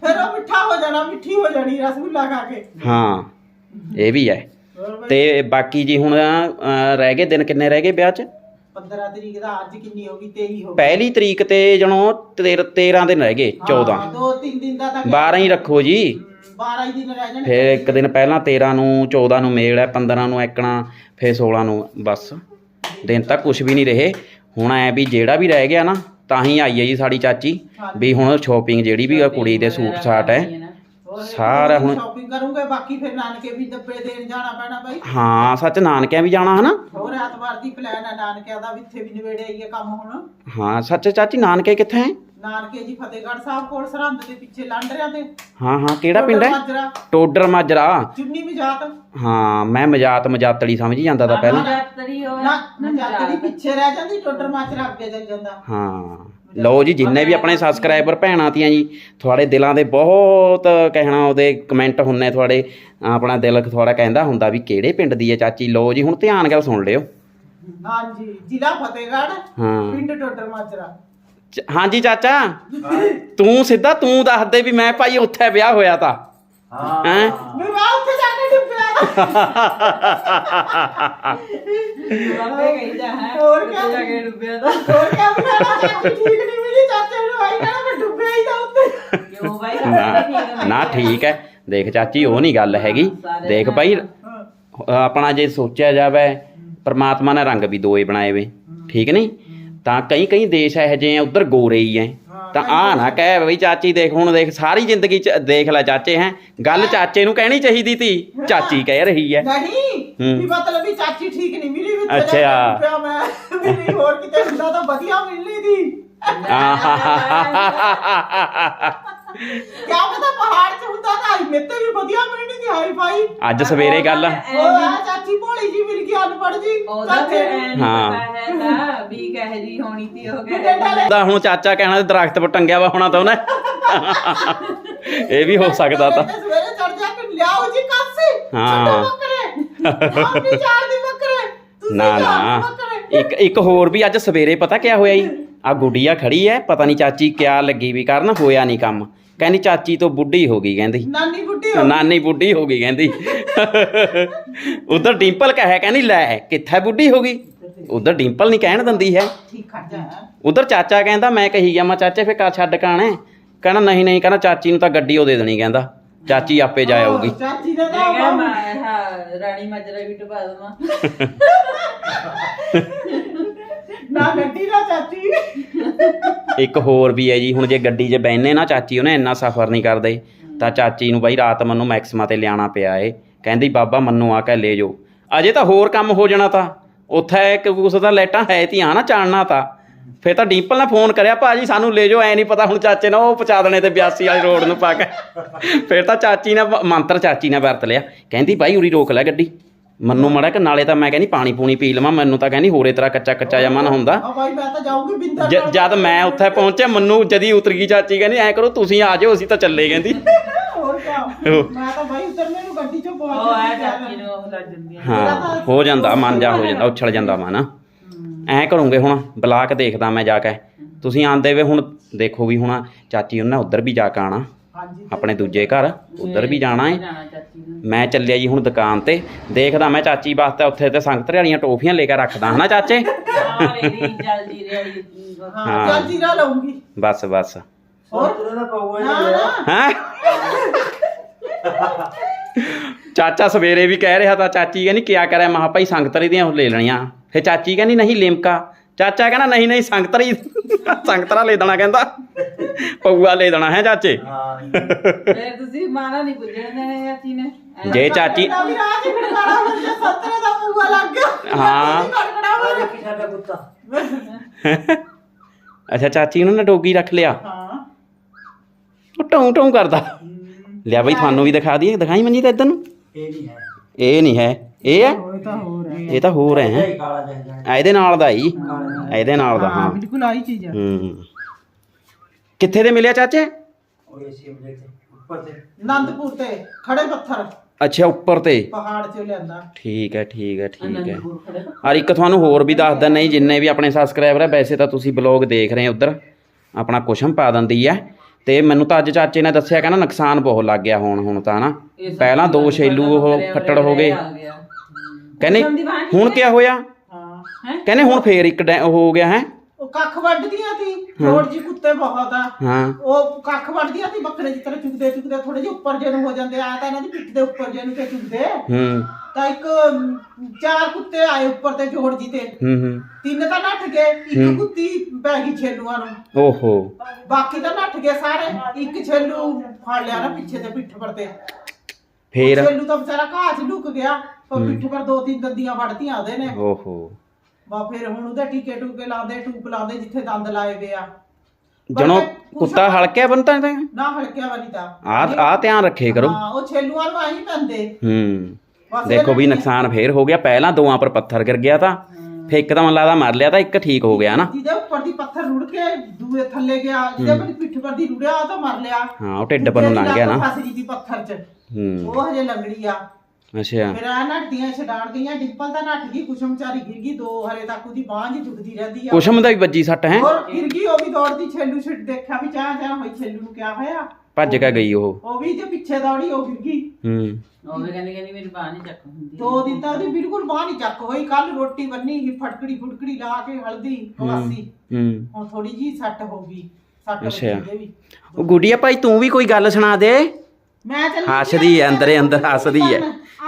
ਫਿਰ ਉਹ ਮਿੱਠਾ ਹੋ ਜਾਣਾ ਮਿੱਠੀ ਹੋ ਜਾਣੀ ਰਸਗੁੱਲਾ ਖਾ ਕੇ। ਹਾਂ ਇਹ ਵੀ ਹੈ। ਤੇ ਬਾਕੀ ਜੀ ਹੁਣ ਰਹਿ ਗਏ ਦਿਨ ਕਿੰਨੇ ਰਹਿ ਗਏ ਵਿਆਹ 'ਚ? 15 ਤਰੀਕ ਦਾ ਅੱਜ ਕਿੰਨੀ ਹੋ ਗਈ? 23 ਹੋ ਗਈ। ਪਹਿਲੀ ਤਰੀਕ ਤੇ ਜਣੋ 13 ਦਿਨ ਰਹਿ ਗਏ 14 ਹਾਂ, ਦੋ ਤਿੰਨ ਦਿਨ ਦਾ ਤਾਂ 12 ਹੀ ਰੱਖੋ ਜੀ। 12 ਹੀ ਦਿਨ ਰਹਿ ਜਾਣੇ ਫਿਰ ਇੱਕ ਦਿਨ ਪਹਿਲਾਂ 13 ਨੂੰ 14 ਨੂੰ ਮੇਲ ਹੈ 15 ਨੂੰ ਐਕਣਾ ਫਿਰ 16 ਨੂੰ ਬਸ। ਦਿਨ ਤਾਂ ਕੁਝ ਵੀ ਨਹੀਂ ਰਹੇ। ਹੁਣ ਐ ਵੀ ਜਿਹੜਾ ਵੀ ਰਹਿ ਗਿਆ ਨਾ ਤਾਂ ਹੀ ਆਈ ਹੈ ਜੀ ਸਾਡੀ ਚਾਚੀ। ਵੀ ਹੁਣ ਸ਼ੋਪਿੰਗ ਜਿਹੜੀ ਵੀ ਆ ਕੁੜੀ ਦੇ ਸੂਟ ਸਾਟ ਹੈ। ਸਾਰਾ ਹੁਣ- ਸ਼ਾਪਿੰਗ ਕਰੂੰਗੇ ਬਾਕੀ ਫਿਰ ਨਾਨਕੇ ਵੀ ਡੱਬੇ ਦੇਣ ਜਾਣਾ ਪੈਣਾ ਬਾਈ। ਹਾਂ ਸੱਚ ਨਾਨਕਿਆਂ ਵੀ ਜਾਣਾ ਹਨਾ? ਹੋਰ ਐਤਵਾਰ ਦੀ ਪਲਾਨ ਹੈ ਨਾਨਕਿਆਂ ਦਾ ਵੀ ਇੱਥੇ ਵੀ ਨਵੇੜੇ ਆਈਏ ਕੰਮ ਹੁਣ। ਹਾਂ ਸੱਚ ਚਾਚੀ ਨਾਨਕੇ ਕਿੱਥੇ ਹੈ? ਨਾਨਕੇ ਜੀ ਫਤਿਹਗੜ੍ਹ ਸਾਹਿਬ ਕੋਲ ਸਰਹੰਦ ਦੇ ਪਿੱਛੇ ਲਾਂਡਰਿਆਂ ਤੇ। ਹਾਂ ਹਾਂ ਕਿਹੜਾ ਪਿੰਡ ਹੈ? ਮਾਜਰਾ, ਟੋਡਰ ਮਾਜਰਾ। ਚੁੰਨੀ ਮਜਾਤ। ਹਾਂ ਮੈਂ ਮਜਾਤ ਮਜਾਤੜੀ ਸਮਝ ਜਾਂਦਾ ਤਾਂ ਪਹਿਲਾਂ। ਨਾ ਮਜਾਤੜੀ ਪਿੱਛੇ ਰਹਿ ਜਾਂਦੀ ਟੋਡਰ ਮਾਜਰਾ ਅੱਗੇ ਚੱਲ ਜਾਂਦਾ। ਹਾਂ। ਲਓ ਜੀ ਜਿੰਨੇ ਵੀ ਆਪਣੇ ਸਬਸਕ੍ਰਾਈਬਰ ਭੈਣਾਂ ਤੀਆਂ ਜੀ ਤੁਹਾਡੇ ਦਿਲਾਂ ਦੇ ਬਹੁਤ ਕਹਿਣਾ ਉਹਦੇ ਕਮੈਂਟ ਹੁੰਨੇ ਤੁਹਾਡੇ ਆਪਣਾ ਦਿਲ ਥੋੜਾ ਕਹਿੰਦਾ ਹੁੰਦਾ ਵੀ ਕਿਹੜੇ ਪਿੰਡ ਦੀ ਹੈ ਚਾਚੀ? ਲਓ ਜੀ ਹੁਣ ਧਿਆਨ ਨਾਲ ਸੁਣ ਲਿਓ। ਹਾਂਜੀ ਜ਼ਿਲ੍ਹਾ ਫਤਿਹਗੜ੍ਹ ਪਿੰਡ ਟੋਡਰ ਮਾਜਰਾ। ਹਾਂਜੀ ਚਾਚਾ। ਤੂੰ ਸਿੱਧਾ ਤੂੰ ਦੱਸ ਦੇ ਵੀ ਮੈਂ ਭਾਈ ਉੱਥੇ ਵਿਆਹ ਹੋਇਆ ਤਾਂ। ਹਾਂ। ਹੈਂ? ਮੈਂ ਵਾਹ ਉੱਥੇ ਜਾ ਕੇ ਡੁੱਬਿਆ ਬਾਬੇ ਕਹਿੰਦਾ ਹੈ। ਹੋਰ ਕਿਆ? ਜਾ ਕੇ ਡੁੱਬਿਆ ਤਾਂ। ਹੋਰ ਕਿਆ? ਬਣਾਉਣਾ ਚਾਚੀ ਠੀਕ ਨਹੀਂ ਮਿਲੀ ਚਾਚੇ ਨੂੰ ਆਈ ਕਹਿੰਦਾ ਮੈਂ ਡੁੱਬਿਆ ਹੀ ਤਾਂ ਉੱਤੇ ਕਿਉਂ ਬਾਈ? ਨਾ ਨਾ ਠੀਕ ਹੈ। ਦੇਖ ਚਾਚੀ ਉਹ ਨਹੀਂ ਗੱਲ ਹੈਗੀ। ਦੇਖ ਭਾਈ ਆਪਣਾ ਜੇ ਸੋਚਿਆ ਜਾਵੇ ਪ੍ਰਮਾਤਮਾ ਨੇ ਰੰਗ ਵੀ ਦੋਏ ਬਣਾਏ ਵੇ। ਠੀਕ ਨਹੀਂ? ਤਾਂ ਕਈ ਕਈ ਦੇਸ਼ ਇਹੋ ਜਿਹੇ ਆ ਉਧਰ ਗੋਰੇ ਹੀ ਐ। ਤਾਂ ਆ ਨਾ ਕਹਿ ਬਈ ਚਾਚੀ ਦੇਖ ਹੁਣ ਦੇਖ ਸਾਰੀ ਜ਼ਿੰਦਗੀ ਚ ਦੇਖ ਲੈ ਚਾਚੇ ਹੈ। ਗੱਲ ਚਾਚੇ ਨੂੰ ਕਹਿਣੀ ਚਾਹੀਦੀ ਤੀ ਚਾਚੀ ਕਹਿ ਰਹੀ ਹੈ ਨਹੀਂ। ਵੀ ਮਤਲਬ ਵੀ ਚਾਚੀ ਠੀਕ ਨਹੀਂ ਮਿਲੀ ਵੀ ਅੱਛਾ। ਮੈਂ ਵੀ ਨਹੀਂ ਹੋਰ ਕਿਤੇ ਹੁੰਦਾ ਤਾਂ ਵਧੀਆ ਮਿਲਣੀ ਦੀ ਕਿਆ ਪਤਾ ਪਹਾੜ 'ਚ ਹੁੰਦਾ ਤਾਂ ਆਈ ਮੇਤੇ ਵੀ ਵਧੀਆ ਮਿਲਣੀ ਦੀ ਹਾਈ ਫਾਈ ਅੱਜ ਸਵੇਰੇ ਗੱਲ ਉਹ ਆ ਚਾਚੀ ਭੋਲੀ ਜੀ ਮਿਲ ਗਈ ਅਨਪੜ੍ਹ ਜੀ। ਉਹਦਾ ਚਾਚੇ ਫਿਰ ਨੂੰ। ਐ ਨਹੀਂ ਹਾਂ। ਪਤਾ ਵੀ ਕਹੇ ਜੀ ਹੋਣੀ ਤੀ ਹੋ ਕਿਤੇ ਗਿਆ ਡਾਲੇ ਦਾ ਹੁਣ ਚਾਚਾ ਕਹਿਣਾ ਦਰਖਤ ਪਰ ਟੰਗਿਆ ਵਾ ਹੋਣਾ ਤਾਂ ਉਹਨੇ। ਇਹ ਵੀ ਹੋ ਸਕਦਾ ਤਾਂ। ਸਵੇਰੇ- ਸਵੇਰੇ ਚੜ ਜਾ ਕੇ ਲਿਆਓ ਜੀ ਕਾਸੇ। ਹਾਂ। ਛੱਡੋ ਬੱਕਰੇ। ਆਪਣੀ ਚਾਰ ਦੀ ਬੱਕਰੇ। ਤੁਸੀਂ ਨਾ ਨਾ। ਬੱਕਰੇ। ਇੱਕ ਇੱਕ ਹੋਰ ਵੀ ਅੱਜ ਸਵੇਰੇ ਪਤਾ ਕਿਆ ਹੋਇਆ ਜੀ? ਆ ਗੁੱਡੀਆ ਖੜੀ ਐ ਪਤਾ ਨਹੀਂ ਚਾਚੀ ਕਿਆ ਲੱਗੀ ਵੀ ਕਰਨ ਹੋਇਆ ਨਹੀਂ ਕੰਮ। ਕਹਿੰਦੀ ਚਾਚੀ ਤੋਂ ਬੁੱਢੀ ਹੋ ਗਈ ਕਹਿੰਦੀ। ਨਾਨੀ ਬੁੱਢੀ ਹੋ ਗਈ। ਨਾਨੀ ਬੁੱਢੀ ਹੋ ਗਈ ਕਹਿੰਦੀ। ਉਧਰ ਡਿੰਪਲ ਕਹੇ ਕਹਿੰਦੀ ਲੈ ਕਿੱਥੇ ਬੁੱਢੀ ਹੋ ਗਈ? ਉਧਰ ਡਿੰਪਲ ਨਹੀਂ ਕਹਿਣ ਦਿੰਦੀ ਹੈ। ਠੀਕ ਖੜ ਜਾ। ਉਧਰ ਚਾਚਾ ਕਹਿੰਦਾ ਮੈਂ ਕਹੀ ਗਿਆ ਮੈਂ ਚਾਚੇ ਫੇ ਕਾ ਛੱਡ ਕਾਣੇ ਕਹਿੰਦਾ ਨਹੀਂ ਨਹੀਂ ਕਹਿੰਦਾ ਚਾਚੀ ਨੂੰ ਤਾਂ ਗੱਡੀ ਉਹ ਦੇ ਦੇਣੀ ਕਹਿੰਦਾ। ਚਾਚੀ ਆਪੇ ਜਾ ਆਊਗੀ। ਉਹ ਚਾਚੀ ਦਾ ਮੈਂ ਕਿਹਾ ਤਾਂ ਮੈਂ ਹਾਂ ਰਾਣੀ ਮਾਜਰਾ ਵੀ ਟਪਾ ਦਵਾਂ। ਨਾ ਗੱਡੀ, ਨਾ ਚਾਚੀ। ਇੱਕ ਹੋਰ ਵੀ ਹੈ ਜੀ, ਹੁਣ ਜੇ ਗੱਡੀ 'ਚ ਬੈਨੇ ਨਾ ਚਾਚੀ, ਉਹਨੇ ਇੰਨਾ ਸਫ਼ਰ ਨਹੀਂ ਕਰਦੇ, ਤਾਂ ਚਾਚੀ ਨੂੰ ਬਾਈ ਰਾਤ ਮੈਨੂੰ ਮੈਕਸਮਾ ਤੇ ਲਿਆਣਾ ਪਿਆ ਏ। ਕਹਿੰਦੀ, ਬਾਬਾ, ਮੰਨੂ ਆ ਕੇ ਲੈ ਜਾਓ। ਅਜੇ ਤਾਂ ਹੋਰ ਕੰਮ ਹੋ ਜਾਣਾ ਤਾਂ। ਉੱਥੇ ਇੱਕ ਉਸ ਦਾ ਲਾਈਟਾਂ ਹੈ ਤੀ ਆ ਨਾ ਚਾਣਨਾ ਤਾਂ। ਫੇਰ ਤਾਂ ਡਿੰਪਲ ਨੇ ਫੋਨ ਕਰਿਆ, ਭਾਜੀ, ਸਾਨੂੰ ਲੈ ਜਾਓ, ਐ ਨਹੀਂ ਪਤਾ ਹੁਣ ਚਾਚੇ ਨੇ ਉਹ ਪਹੁੰਚਾ ਦੇਣੇ ਤੇ 82 ਵਾਲੀ ਰੋਡ ਨੂੰ ਪਾ ਕੇ। ਫੇਰ ਤਾਂ ਚਾਚੀ ਨੇ ਮੰਤਰ ਚਾਚੀ ਨੇ ਵਰਤ ਲਿਆ। ਕਹਿੰਦੀ ਬਾਈ ਉਰੀ ਰੋਕ ਲੈ ਗੱਡੀ। ਮੰਨੂ ਮੜਾ ਕਿ ਨਾਲੇ ਤਾਂ ਮੈਂ ਕਹਿੰਦੀ ਪਾਣੀ ਪੂਣੀ ਪੀ ਲਵਾਂ ਮੈਨੂੰ ਤਾਂ ਕਹਿੰਦੀ ਹੋਰੇ ਤਰ੍ਹਾਂ ਕੱਚਾ ਕੱਚਾ ਜਿਹਾ ਮਨ ਹੁੰਦਾ। ਆ ਭਾਈ ਮੈਂ ਤਾਂ ਜਾਊਂਗੀ ਬਿੰਦਰ ਜ- ਜਦ ਮੈਂ ਉੱਥੇ ਪਹੁੰਚਿਆ ਮੰਨੂ ਜਦੀ ਉਤਰ ਗਈ ਚਾਚੀ ਕਹਿੰਦੀ ਐ ਕਰੋ ਤੁਸੀਂ ਆ ਜਾਓ ਅਸੀਂ ਤਾਂ ਚੱਲੇ ਕਹਿੰਦੀ। ਹੋਰ ਕਿਆ ਉਹ- ਮੈਂ ਤਾਂ ਭਾਈ ਉਤਰਨੇ ਨੂੰ ਗੱਡੀ ਚੋਂ ਪਹੁੰਚ ਉਹ ਆ ਗਈ ਚਾਚੀ ਨੂੰ ਉਹ ਲੱਗ ਜਾਂਦੀਆਂ ਹਾਂ ਹੋ ਜਾਂਦਾ ਮਨ ਜਾ ਹੋ ਜਾਂਦਾ ਉਛਲ ਜਾਂਦਾ ਮਨ। ਐ ਕਰੂੰਗੇ ਹੁਣ ਬਲਾਕ ਦੇਖਦਾ ਮੈਂ ਜਾ ਕੇ। ਤੁਸੀਂ ਆਂਦੇ ਵੇ ਹੁਣ ਦੇਖੋ ਵੀ ਹੁਣ ਚਾਚੀ ਉਹਨਾਂ ਉੱਧਰ ਵੀ ਜਾ ਕੇ ਆਣਾ। ਆਪਣੇ ਦੂਜੇ ਘਰ ਉੱਧਰ ਵੀ ਜਾਣਾ ਹੈ ਚਾਚੀ ਮੈਂ ਚੱਲਿਆ ਜੀ ਹੁਣ ਦੁਕਾਨ ਤੇ। ਦੇਖਦਾ ਮੈਂ ਚਾਚੀ ਵਾਸਤੇ ਉੱਥੇ ਤੇ ਸੰਗਤਰੇ ਵਾਲੀਆਂ ਟੋਫੀਆਂ ਲੈ ਕੇ ਰੱਖਦਾ ਹਨਾ ਚਾਚੇ? ਹਾਂ ਜੀਰਾ ਲਾਉਂਗੀ ਬਸ ਬਸ। ਚਾਚਾ ਸਵੇਰੇ ਵੀ ਕਹਿ ਰਿਹਾ ਤਾਂ ਚਾਚੀ ਕਹਿੰਦੀ ਕਿਆ ਕਰਾਂ? ਮਹਾ ਭਾਈ ਸੰਗਤਰੇ ਦੀਆਂ ਉਹ ਲੈ ਲੈਣੀਆਂ। ਫਿਰ ਚਾਚੀ ਕਹਿੰਦੀ ਨਹੀਂ ਲਿਮਕਾ। ਚਾਚਾ ਕਹਿੰਦਾ ਨਹੀਂ ਨਹੀਂ ਸੰਗਤਰੀ ਸੰਗਤਰਾ ਲੈ ਦੇਣਾ ਕਹਿੰਦਾ। ਪਊਆ ਲੈ ਦੇਣਾ ਹੈ ਚਾਚੇ। ਹਾਂ। ਫਿਰ ਤੁਸੀਂ ਮਾਰਾ ਨਹੀਂ ਪੁੱਜਣ ਦੇਣੇ ਚਾਚੀ ਨੇ। ਐਂ ਜੇ ਚਾਚੀ ਨਾ ਵੀ ਰਾਜ ਖੜਕਾੜਾ ਹੋ ਗਿਆ ਸੰਤਰੇ ਦਾ ਪੂਆ ਲੱਗ ਗਿਆ। ਹਾਂ। ਖੜਕੜਾ ਹੋ ਗਿਆ ਕਿ ਸਾਡਾ ਕੁੱਤਾ ਅੱਛਾ ਚਾਚੀ ਉਹਨਾਂ ਨੇ ਡੋਗੀ ਰੱਖ ਲਿਆ। ਹਾਂ। ਉਹ ਟੌਂ ਟੌਂ ਕਰਦਾ। ਲਿਆ ਬਈ ਤੁਹਾਨੂੰ ਵੀ ਦਿਖਾ ਦਈਏ। ਦਿਖਾਈ ਮੰਜੀ ਤਾਂ ਇੱਧਰ ਨੂੰ। ਇਹ ਨਹੀਂ ਹੈ। ਇਹ ਨਹੀਂ ਹੈ। ਇਹ ਹੈ? ਤਾਂ ਹੋਰ ਹੈ। ਇਹ ਤਾਂ ਹੋਰ ਹੈ ਇਹ ਕਾਲਾ ਜਿਹਾ ਆ ਇਹਦੇ ਨਾਲ ਦਾ ਹੀ। ਕਾਲਾ ਇਹਦੇ ਨਾਲ ਦਾ ਹਾਂ। ਬਿਲਕੁਲ ਆਈ ਚੀਜ਼ ਹੈ ਹੂੰ। ਕਿੱਥੇ ਦੇ ਮਿਲਿਆ ਚਾਚੇ? ਉਹ ਏਸੀ ਦੇ ਤੇ ਉੱਪਰ ਤੇ। ਆਨੰਦਪੁਰ ਤੇ ਖੜੇ ਪੱਥਰ। ਅੱਛਾ ਉੱਪਰ ਤੇ। ਪਹਾੜ 'ਚ ਲਿਆਂਦਾ। ਠੀਕ ਹੈ ਠੀਕ ਹੈ ਠੀਕ ਹੈ। ਅਨੰਦਪੁਰ ਖੜੇ ਔਰ ਇੱਕ ਤੁਹਾਨੂੰ ਹੋਰ ਵੀ ਦੱਸ ਦਿੰਦਾ ਜੀ ਜਿੰਨੇ ਵੀ ਆਪਣੇ ਸਬਸਕ੍ਰਾਈਬਰ ਹੈ ਵੈਸੇ ਤਾਂ ਤੁਸੀਂ ਬਲੌਗ ਦੇਖ ਰਹੇ ਹੋ ਉਧਰ। ਆਪਣਾ ਕੁਸ਼ਮ ਪਾ ਦਿੰਦੀ ਹੈ। ਤੇ ਮੈਨੂੰ ਤਾਂ ਅੱਜ ਚਾਚੇ ਨੇ ਦੱਸਿਆ ਕਹਿੰਦਾ ਨੁਕਸਾਨ ਬਹੁਤ ਲੱਗ ਗਿਆ ਹੁਣ ਹੁਣ ਤਾਂ ਨਾ। ਇਹ ਪਹਿਲਾਂ ਦੋ ਛੇਲੂ ਉਹ ਫੱਟੜ ਹੋ ਗਏ। ਆ ਗਿਆ। ਕਹਿੰਦੇ ਹੁਣ ਕੀ ਹੋਇਆ? ਹਾਂ ਹੈ। ਕਹਿੰਦੇ ਹੁਣ ਫੇਰ ਇੱਕ ਡੈ- ਉਹ ਹੋ ਗਿਆ ਹੈ? ਕੱਖ ਵੱਢਦੀਆਂ ਸੀ ਰੋਡ ਜੀ ਕੁੱਤੇ ਬਹੁਤ ਆ। ਹਾਂ। ਉਹ ਕੱਖ ਵੱਢਦੀਆਂ ਸੀ ਬੱਕਰੇ ਜਿਸ ਤਰ੍ਹਾਂ ਚੁਗਦੇ ਚੁਗਦੇ ਥੋੜੇ ਜਿਹੇ ਉੱਪਰ ਜੇ ਨੂੰ ਹੋ ਜਾਂਦੇ ਆ ਤਾਂ ਇਹਨਾਂ ਦੀ ਪਿੱਠ ਦੇ ਉੱਪਰ ਜੇ ਨੂੰ ਤੇ ਚੁਗਦੇ। ਹੂੰ। ਤਾਂ ਇੱਕ ਚਾਰ ਕੁੱਤੇ ਆਏ ਉੱਪਰ ਤੇ ਜੋੜ ਜੀ ਤੇ। ਹੂੰ ਹੂੰ। ਤਿੰਨ ਤਾਂ ਨੱਠ ਗਏ ਇੱਕ ਕੁੱਤੀ ਪੈ ਗਈ ਛੇਲੂਆਂ ਨੂੰ। ਓਹੋ। ਬਾਕੀ ਤਾਂ ਨੱਠ ਗਏ ਸਾਰੇ ਇੱਕ ਛੇਲੂ ਫੜ ਲਿਆ ਨਾ ਪਿੱਛੇ ਤੇ ਪਿੱਠ ਪਰ ਤੇ। ਫੇਰ? ਛੇਲੂ ਤਾਂ ਵਿਚਾਰਾ ਘਾਹ 'ਚ ਲੁਕ ਗਿਆ ਪਰ ਪਿੱਠ ਪਰ ਦੋ ਤਿੰਨ ਦੰਦੀਆਂ ਵੜਦੀਆਂ ਉਹਦੇ ਨੇ। ਓਹੋ। ਬਾ ਫਿਰ ਹੁਣ ਉਹਦੇ ਟੀਕੇ ਟੂਕੇ ਲਾਉਂਦੇ ਟੂਪ ਲਾਉਂਦੇ ਜਿੱਥੇ ਦੰਦ ਲਾਏ ਵੇ ਆ। ਜਣੋ ਕੁੱਤਾ ਹਲਕਿਆ ਬੰਦਾ ਤਾਂ ਨਾ ਹਲਕਿਆ ਵਾਲੀ ਤਾਂ। ਆ ਆ ਧਿਆਨ ਰੱਖੇ ਕਰੋ। ਹਾਂ ਉਹ ਛੇਲੂਆਂ ਨੂੰ ਆਹੀ ਪੈਂਦੇ। ਹੂੰ। ਦੇਖੋ ਵੀ ਨੁਕਸਾਨ ਫੇਰ ਹੋ ਗਿਆ। ਪਹਿਲਾਂ ਦੋਆਂ ਪਰ ਪੱਥਰ ਗਿਰ ਗਿਆ ਤਾਂ ਫੇਰ ਇੱਕ ਤਾਂ ਮਨ ਲੱਗਦਾ ਮਰ ਲਿਆ ਤਾਂ ਇੱਕ ਠੀਕ ਹੋ ਗਿਆ ਨਾ। ਜਿਹਦੇ ਉੱਪਰ ਦੀ ਪੱਥਰ ਰੁੜ ਕੇ ਦੂਏ ਥੱਲੇ ਗਿਆ ਜਿਹਦੇ ਪਰ ਪਿੱਠ ਪਰ ਦੀ ਰੁੜਿਆ ਉਹ ਤਾਂ ਮਰ ਲਿਆ। ਹਾਂ ਉਹ ਢਿੱਡ ਪਰ ਨੂੰ ਲੰਘ ਗਿਆ ਨਾ। ਫਸ ਗਈ ਦੀ ਪੱਥਰ 'ਚ। ਹੂੰ। ਉਹ ਹਜੇ ਲੰਗੜੀ ਆ। ਅੱਛਾ। ਫਿਰ ਆ ਨੱਟੀਆਂ ਛਡਾਣ ਗਈਆਂ ਡਿੰਪਲ ਤਾਂ ਨੱਠ ਗਈ ਕੁਸ਼ਮ ਵਿਚਾਰੀ ਗਿਰ ਗਈ ਦੋ ਹਰੇ ਤੱਕ ਉਹਦੀ ਬਾਂਹ ਜੀ ਦੁਖਦੀ ਰਹਿੰਦੀ ਆ। ਕੁਸ਼ਮ ਦਾ ਵੀ ਵੱਜੀ ਸੱਟ ਹੈ? ਹੋਰ ਗਿਰ ਗਈ ਉਹ ਵੀ ਦੌੜਦੀ ਛੇਲੂ ਛਿੜ ਦੇਖਿਆ ਵੀ ਚਾਹ ਚਾਹ ਹੋਈ ਛੇਲੂ ਨੂੰ ਕਿਆ ਹੋਇਆ? ਭੱਜ ਕੇ ਗਈ ਉਹ। ਉਹ ਵੀ ਜੇ ਪਿੱਛੇ ਦੌੜੀ ਉਹ ਗਿਰ ਗਈ। ਹੂੰ। ਉਹ ਵੀ ਕਹਿੰਦੀ ਕਹਿੰਦੀ ਮੇਰੀ ਬਾਂਹ ਨਹੀਂ ਚੱਕ ਹੁੰਦੀ ਦੋ ਦਿਨ ਤਾਂ ਉਹਦੀ ਬਿਲਕੁਲ ਬਾਂਹ ਨਹੀਂ ਚੱਕ ਹੋਈ ਕੱਲ ਰੋਟੀ ਬੰਨੀ ਸੀ ਫਟਕੜੀ ਫੁਟਕੜੀ ਲਾ ਕੇ ਹਲਦੀ ਕਵਾਸੀ ਹੂੰ। ਹੁਣ ਥੋੜੀ ਜੀ ਸੱਟ ਹੋ ਗਈ ਸੱਟ ਅੱਛਾ। ਵੱਜੀ ਵੀ। ਉਹ ਗੁੱਡੀਆ ਭਾਈ ਤੂੰ ਵੀ ਕੋਈ ਗੱਲ ਸੁਣਾ ਦੇ। ਮੈਂ ਚੱਲੀ ਹੱਸਦੀ ਹੈ ਅੰਦਰੇ ਅੰਦਰ ਹੱਸਦੀ ਹੈ